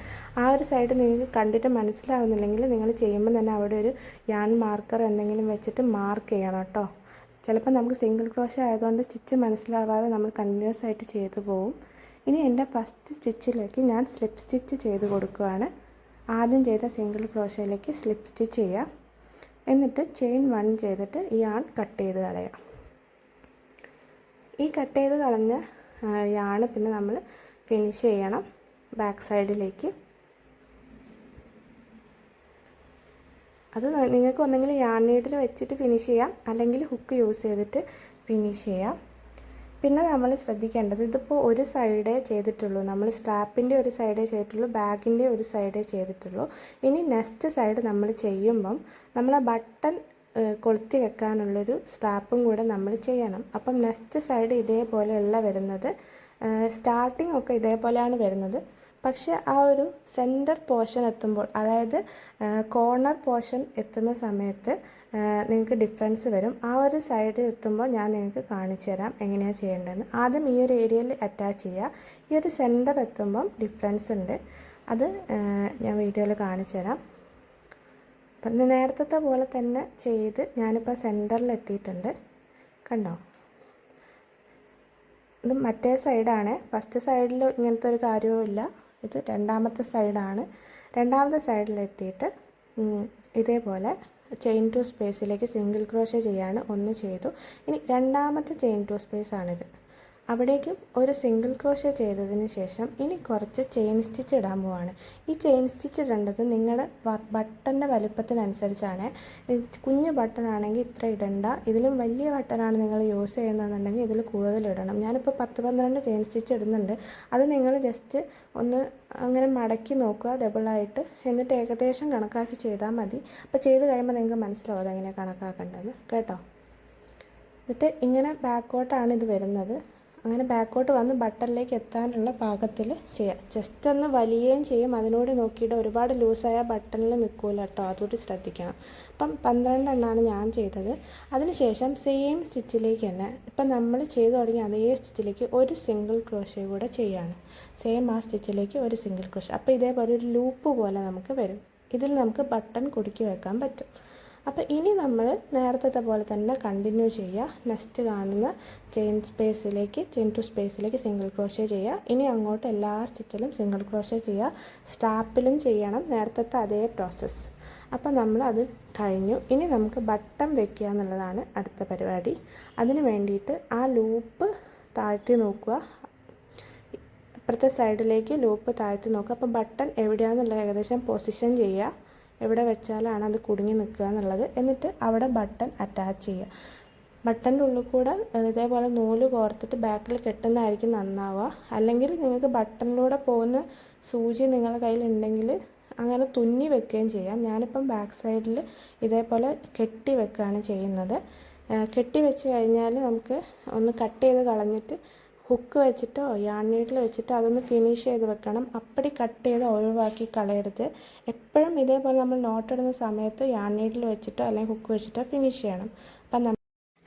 A: ആ ഒരു സൈഡ് നിങ്ങൾക്ക് കണ്ടിട്ട് മനസ്സിലാവുന്നില്ലെങ്കിൽ നിങ്ങൾ ചെയ്യുമ്പോൾ തന്നെ അവിടെ ഒരു യാൺ മാർക്കർ എന്തെങ്കിലും വെച്ചിട്ട് മാർക്ക് ചെയ്യണം കേട്ടോ. ചിലപ്പോൾ നമുക്ക് സിംഗിൾ ക്രോഷ ആയതുകൊണ്ട് സ്റ്റിച്ച് മനസ്സിലാവാതെ നമ്മൾ കണ്ടിന്യൂസ് ആയിട്ട് ചെയ്തു പോവും. ഇനി എന്റെ ഫസ്റ്റ് സ്റ്റിച്ചിലേക്ക് ഞാൻ സ്ലിപ്പ് സ്റ്റിച്ച് ചെയ്ത് കൊടുക്കുകയാണ് ആദ്യം ചെയ്ത സിംഗിൾ ക്രോഷയിലേക്ക് സ്ലിപ്പ് സ്റ്റിച്ച് ചെയ്യാം. എന്നിട്ട് ചെയിൻ വൺ ചെയ്തിട്ട് ഈ ആൺ കട്ട് ചെയ്ത് കളയാം. ഈ കട്ട് ചെയ്ത് കളഞ്ഞ യാണ് പിന്നെ നമ്മൾ ഫിനിഷ് ചെയ്യണം ബാക്ക് സൈഡിലേക്ക് അത് നിങ്ങൾക്ക് ഒന്നെങ്കിൽ യാൺ നീഡിൽ വെച്ചിട്ട് ഫിനിഷ് ചെയ്യാം. അല്ലെങ്കിൽ ഹുക്ക് യൂസ് ചെയ്തിട്ട് ഫിനിഷ് ചെയ്യാം. പിന്നെ നമ്മൾ ശ്രദ്ധിക്കേണ്ടത് ഇതിപ്പോൾ ഒരു സൈഡേ ചെയ്തിട്ടുള്ളൂ. നമ്മൾ സ്ട്രാപ്പിന്റെ ഒരു സൈഡേ ചെയ്തിട്ടുള്ളൂ ബാഗിന്റെ ഒരു സൈഡേ ചെയ്തിട്ടുള്ളൂ. ഇനി നെക്സ്റ്റ് സൈഡ് നമ്മൾ ചെയ്യുമ്പം നമ്മൾ ആ ബട്ടൺ കൊളുത്തി വെക്കാനുള്ളൊരു സ്ട്രാപ്പും കൂടെ നമ്മൾ ചെയ്യണം. അപ്പം നെക്സ്റ്റ് സൈഡ് ഇതേപോലെയല്ല വരുന്നത്. സ്റ്റാർട്ടിംഗ് ഒക്കെ ഇതേപോലെയാണ് വരുന്നത്. പക്ഷേ ആ ഒരു സെന്റർ പോർഷൻ എത്തുമ്പോൾ അതായത് കോർണർ പോർഷൻ എത്തുന്ന സമയത്ത് നിങ്ങൾക്ക് ഡിഫറൻസ് വരും. ആ ഒരു സൈഡിൽ എത്തുമ്പോൾ ഞാൻ നിങ്ങൾക്ക് കാണിച്ചു തരാം എങ്ങനെയാണ് ചെയ്യേണ്ടതെന്ന്. ആദ്യം ഈ ഒരു ഏരിയയിൽ അറ്റാച്ച് ചെയ്യുക. ഈ ഒരു സെന്റർ എത്തുമ്പം ഡിഫറൻസ് ഉണ്ട്. അത് ഞാൻ വീഡിയോയിൽ കാണിച്ചു തരാം. അപ്പം നേരത്തെ പോലെ തന്നെ ചെയ്ത് ഞാനിപ്പോൾ സെന്ററിൽ എത്തിയിട്ടുണ്ട്. കണ്ടോ? ഇത് മറ്റേ സൈഡാണ് ഫസ്റ്റ് സൈഡിൽ ഇങ്ങനത്തെ ഒരു കാര്യവുമില്ല ഇത് രണ്ടാമത്തെ സൈഡാണ്. രണ്ടാമത്തെ സൈഡിലെത്തിയിട്ട് ഇതേപോലെ ചെയിൻ ടു സ്പേസിലേക്ക് സിംഗിൾ ക്രോഷ ചെയ്യാണ്. ഒന്ന് ചെയ്തു. ഇനി രണ്ടാമത്തെ ചെയിൻ ടു സ്പേസ് ആണിത് അവിടേക്കും ഒരു സിംഗിൾ ക്രോഷ ചെയ്തതിന് ശേഷം ഇനി കുറച്ച് ചെയിൻ സ്റ്റിച്ച് ഇടാൻ പോവാണ്. ഈ ചെയിൻ സ്റ്റിച്ച് ഇടേണ്ടത് നിങ്ങളുടെ ബട്ടന്റെ വലുപ്പത്തിനനുസരിച്ചാണ്. കുഞ്ഞു ബട്ടൺ ആണെങ്കിൽ ഇത്ര ഇടണ്ട. ഇതിലും വലിയ ബട്ടനാണ് നിങ്ങൾ യൂസ് ചെയ്യുന്നതെന്നുണ്ടെങ്കിൽ ഇതിൽ കൂടുതൽ ഇടണം. ഞാനിപ്പോൾ പത്ത് പന്ത്രണ്ട് ചെയിൻ സ്റ്റിച്ച് ഇടുന്നുണ്ട്. അത് നിങ്ങൾ ജസ്റ്റ് ഒന്ന് അങ്ങനെ മടക്കി നോക്കുക ഡബിളായിട്ട് എന്നിട്ട് ഏകദേശം കണക്കാക്കി ചെയ്താൽ മതി. അപ്പോൾ ചെയ്ത് കഴിയുമ്പോൾ നിങ്ങൾക്ക് മനസ്സിലാവും അതെങ്ങനെ കണക്കാക്കേണ്ടത്. കേട്ടോ? എന്നിട്ട് ഇങ്ങനെ ബാക്കോട്ടാണ് ഇത് വരുന്നത്. അങ്ങനെ ബാക്കോട്ട് വന്ന് ബട്ടറിലേക്ക് എത്താനുള്ള പാകത്തിൽ ചെയ്യാം. ജസ്റ്റ് ഒന്ന് വലിയുകയും ചെയ്യും. അതിനോട് നോക്കിയിട്ട് ഒരുപാട് ലൂസായ ബട്ടണിൽ നിൽക്കില്ല കേട്ടോ. അതുകൂടി ശ്രദ്ധിക്കണം. അപ്പം പന്ത്രണ്ടെണ്ണമാണ് ഞാൻ ചെയ്തത്. അതിനുശേഷം സെയിം സ്റ്റിച്ചിലേക്ക് തന്നെ ഇപ്പം നമ്മൾ ചെയ്തു തുടങ്ങിയ അതേ സ്റ്റിച്ചിലേക്ക് ഒരു സിംഗിൾ ക്രോഷ്യ കൂടെ ചെയ്യാണ് സെയിം ആ സ്റ്റിച്ചിലേക്ക് ഒരു സിംഗിൾ ക്രോഷ്യ അപ്പോൾ ഇതേപോലെ ഒരു ലൂപ്പ് പോലെ നമുക്ക് വരും. ഇതിൽ നമുക്ക് ബട്ടൺ കുടുക്കി വെക്കാൻ പറ്റും. അപ്പോൾ ഇനി നമ്മൾ നേരത്തെ പോലെ തന്നെ കണ്ടിന്യൂ ചെയ്യുക നെക്സ്റ്റ് കാണുന്ന ചെയിൻ സ്പേസിലേക്ക് ചെയിൻ ടു സ്പേസിലേക്ക് സിംഗിൾ ക്രോഷേ ചെയ്യുക ഇനി അങ്ങോട്ട് എല്ലാ സ്റ്റിച്ചിലും സിംഗിൾ ക്രോഷേ ചെയ്യുക സ്റ്റാപ്പിലും ചെയ്യണം. നേരത്തെ അതേ പ്രോസസ്സ് അപ്പോൾ നമ്മൾ അത് കഴിഞ്ഞു. ഇനി നമുക്ക് ബട്ടം വെക്കുക എന്നുള്ളതാണ് അടുത്ത പരിപാടി. അതിന് വേണ്ടിയിട്ട് ആ ലൂപ്പ് താഴ്ത്തി നോക്കുക. ഇപ്പുറത്തെ സൈഡിലേക്ക് ലൂപ്പ് താഴ്ത്തി നോക്കുക. അപ്പം ബട്ടൺ എവിടെയാണെന്നുള്ള ഏകദേശം പൊസിഷൻ ചെയ്യുക എവിടെ വെച്ചാലാണ് അത് കുടുങ്ങി നിൽക്കുക എന്നുള്ളത്. എന്നിട്ട് അവിടെ ബട്ടൺ അറ്റാച്ച് ചെയ്യുക. ബട്ടന്റെ ഉള്ളിൽ കൂടെ ഇതേപോലെ നൂൽ കോർത്തിട്ട് ബാക്കിൽ കെട്ടുന്നതായിരിക്കും നന്നാവുക. അല്ലെങ്കിൽ നിങ്ങൾക്ക് ബട്ടണിലൂടെ പോകുന്ന സൂചി നിങ്ങളുടെ കയ്യിലുണ്ടെങ്കിൽ അങ്ങനെ തുന്നി വെക്കുകയും ചെയ്യാം. ഞാനിപ്പം ബാക്ക് സൈഡിൽ ഇതേപോലെ കെട്ടി വെക്കുകയാണ് ചെയ്യുന്നത്. കെട്ടി വെച്ച് കഴിഞ്ഞാൽ നമുക്ക് ഒന്ന് കട്ട് ചെയ്ത് കളഞ്ഞിട്ട് ഹുക്ക് വെച്ചിട്ടോ യാൺ നീഡിൽ വെച്ചിട്ടോ അതൊന്ന് ഫിനിഷ് ചെയ്ത് വെക്കണം. അപ്പടി കട്ട് ചെയ്ത് ഒഴിവാക്കി കളയരുത്. എപ്പോഴും ഇതേപോലെ നമ്മൾ നോട്ടിടുന്ന സമയത്ത് യാൺ നീഡിൽ വെച്ചിട്ടോ അല്ലെങ്കിൽ ഹുക്ക് വെച്ചിട്ടോ ഫിനിഷ് ചെയ്യണം.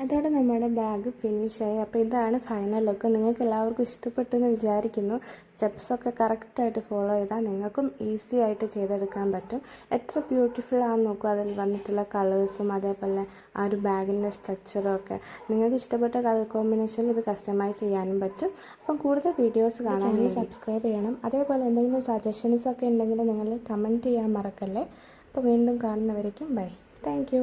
A: അതോടെ നമ്മുടെ ബാഗ് ഫിനിഷായി അപ്പോൾ ഇതാണ് ഫൈനൽ ലുക്ക് നിങ്ങൾക്ക് എല്ലാവർക്കും ഇഷ്ടപ്പെട്ടെന്ന് വിചാരിക്കുന്നു. സ്റ്റെപ്സൊക്കെ കറക്റ്റായിട്ട് ഫോളോ ചെയ്താൽ നിങ്ങൾക്കും ഈസി ആയിട്ട് ചെയ്തെടുക്കാൻ പറ്റും. എത്ര ബ്യൂട്ടിഫുൾ ആണെന്ന് നോക്കുക അതിൽ വന്നിട്ടുള്ള കളേഴ്സും അതേപോലെ ആ ഒരു ബാഗിന്റെ സ്ട്രക്ചറും ഒക്കെ. നിങ്ങൾക്ക് ഇഷ്ടപ്പെട്ട കളർ കോമ്പിനേഷനിൽ ഇത് കസ്റ്റമൈസ് ചെയ്യാനും പറ്റും. അപ്പം കൂടുതൽ വീഡിയോസ് കാണാൻ സബ്സ്ക്രൈബ് ചെയ്യണം. അതേപോലെ എന്തെങ്കിലും സജഷൻസ് ഒക്കെ ഉണ്ടെങ്കിൽ നിങ്ങൾ കമന്റ് ചെയ്യാൻ മറക്കല്ലേ. അപ്പോൾ വീണ്ടും കാണുന്നവരേക്കും ബൈ താങ്ക്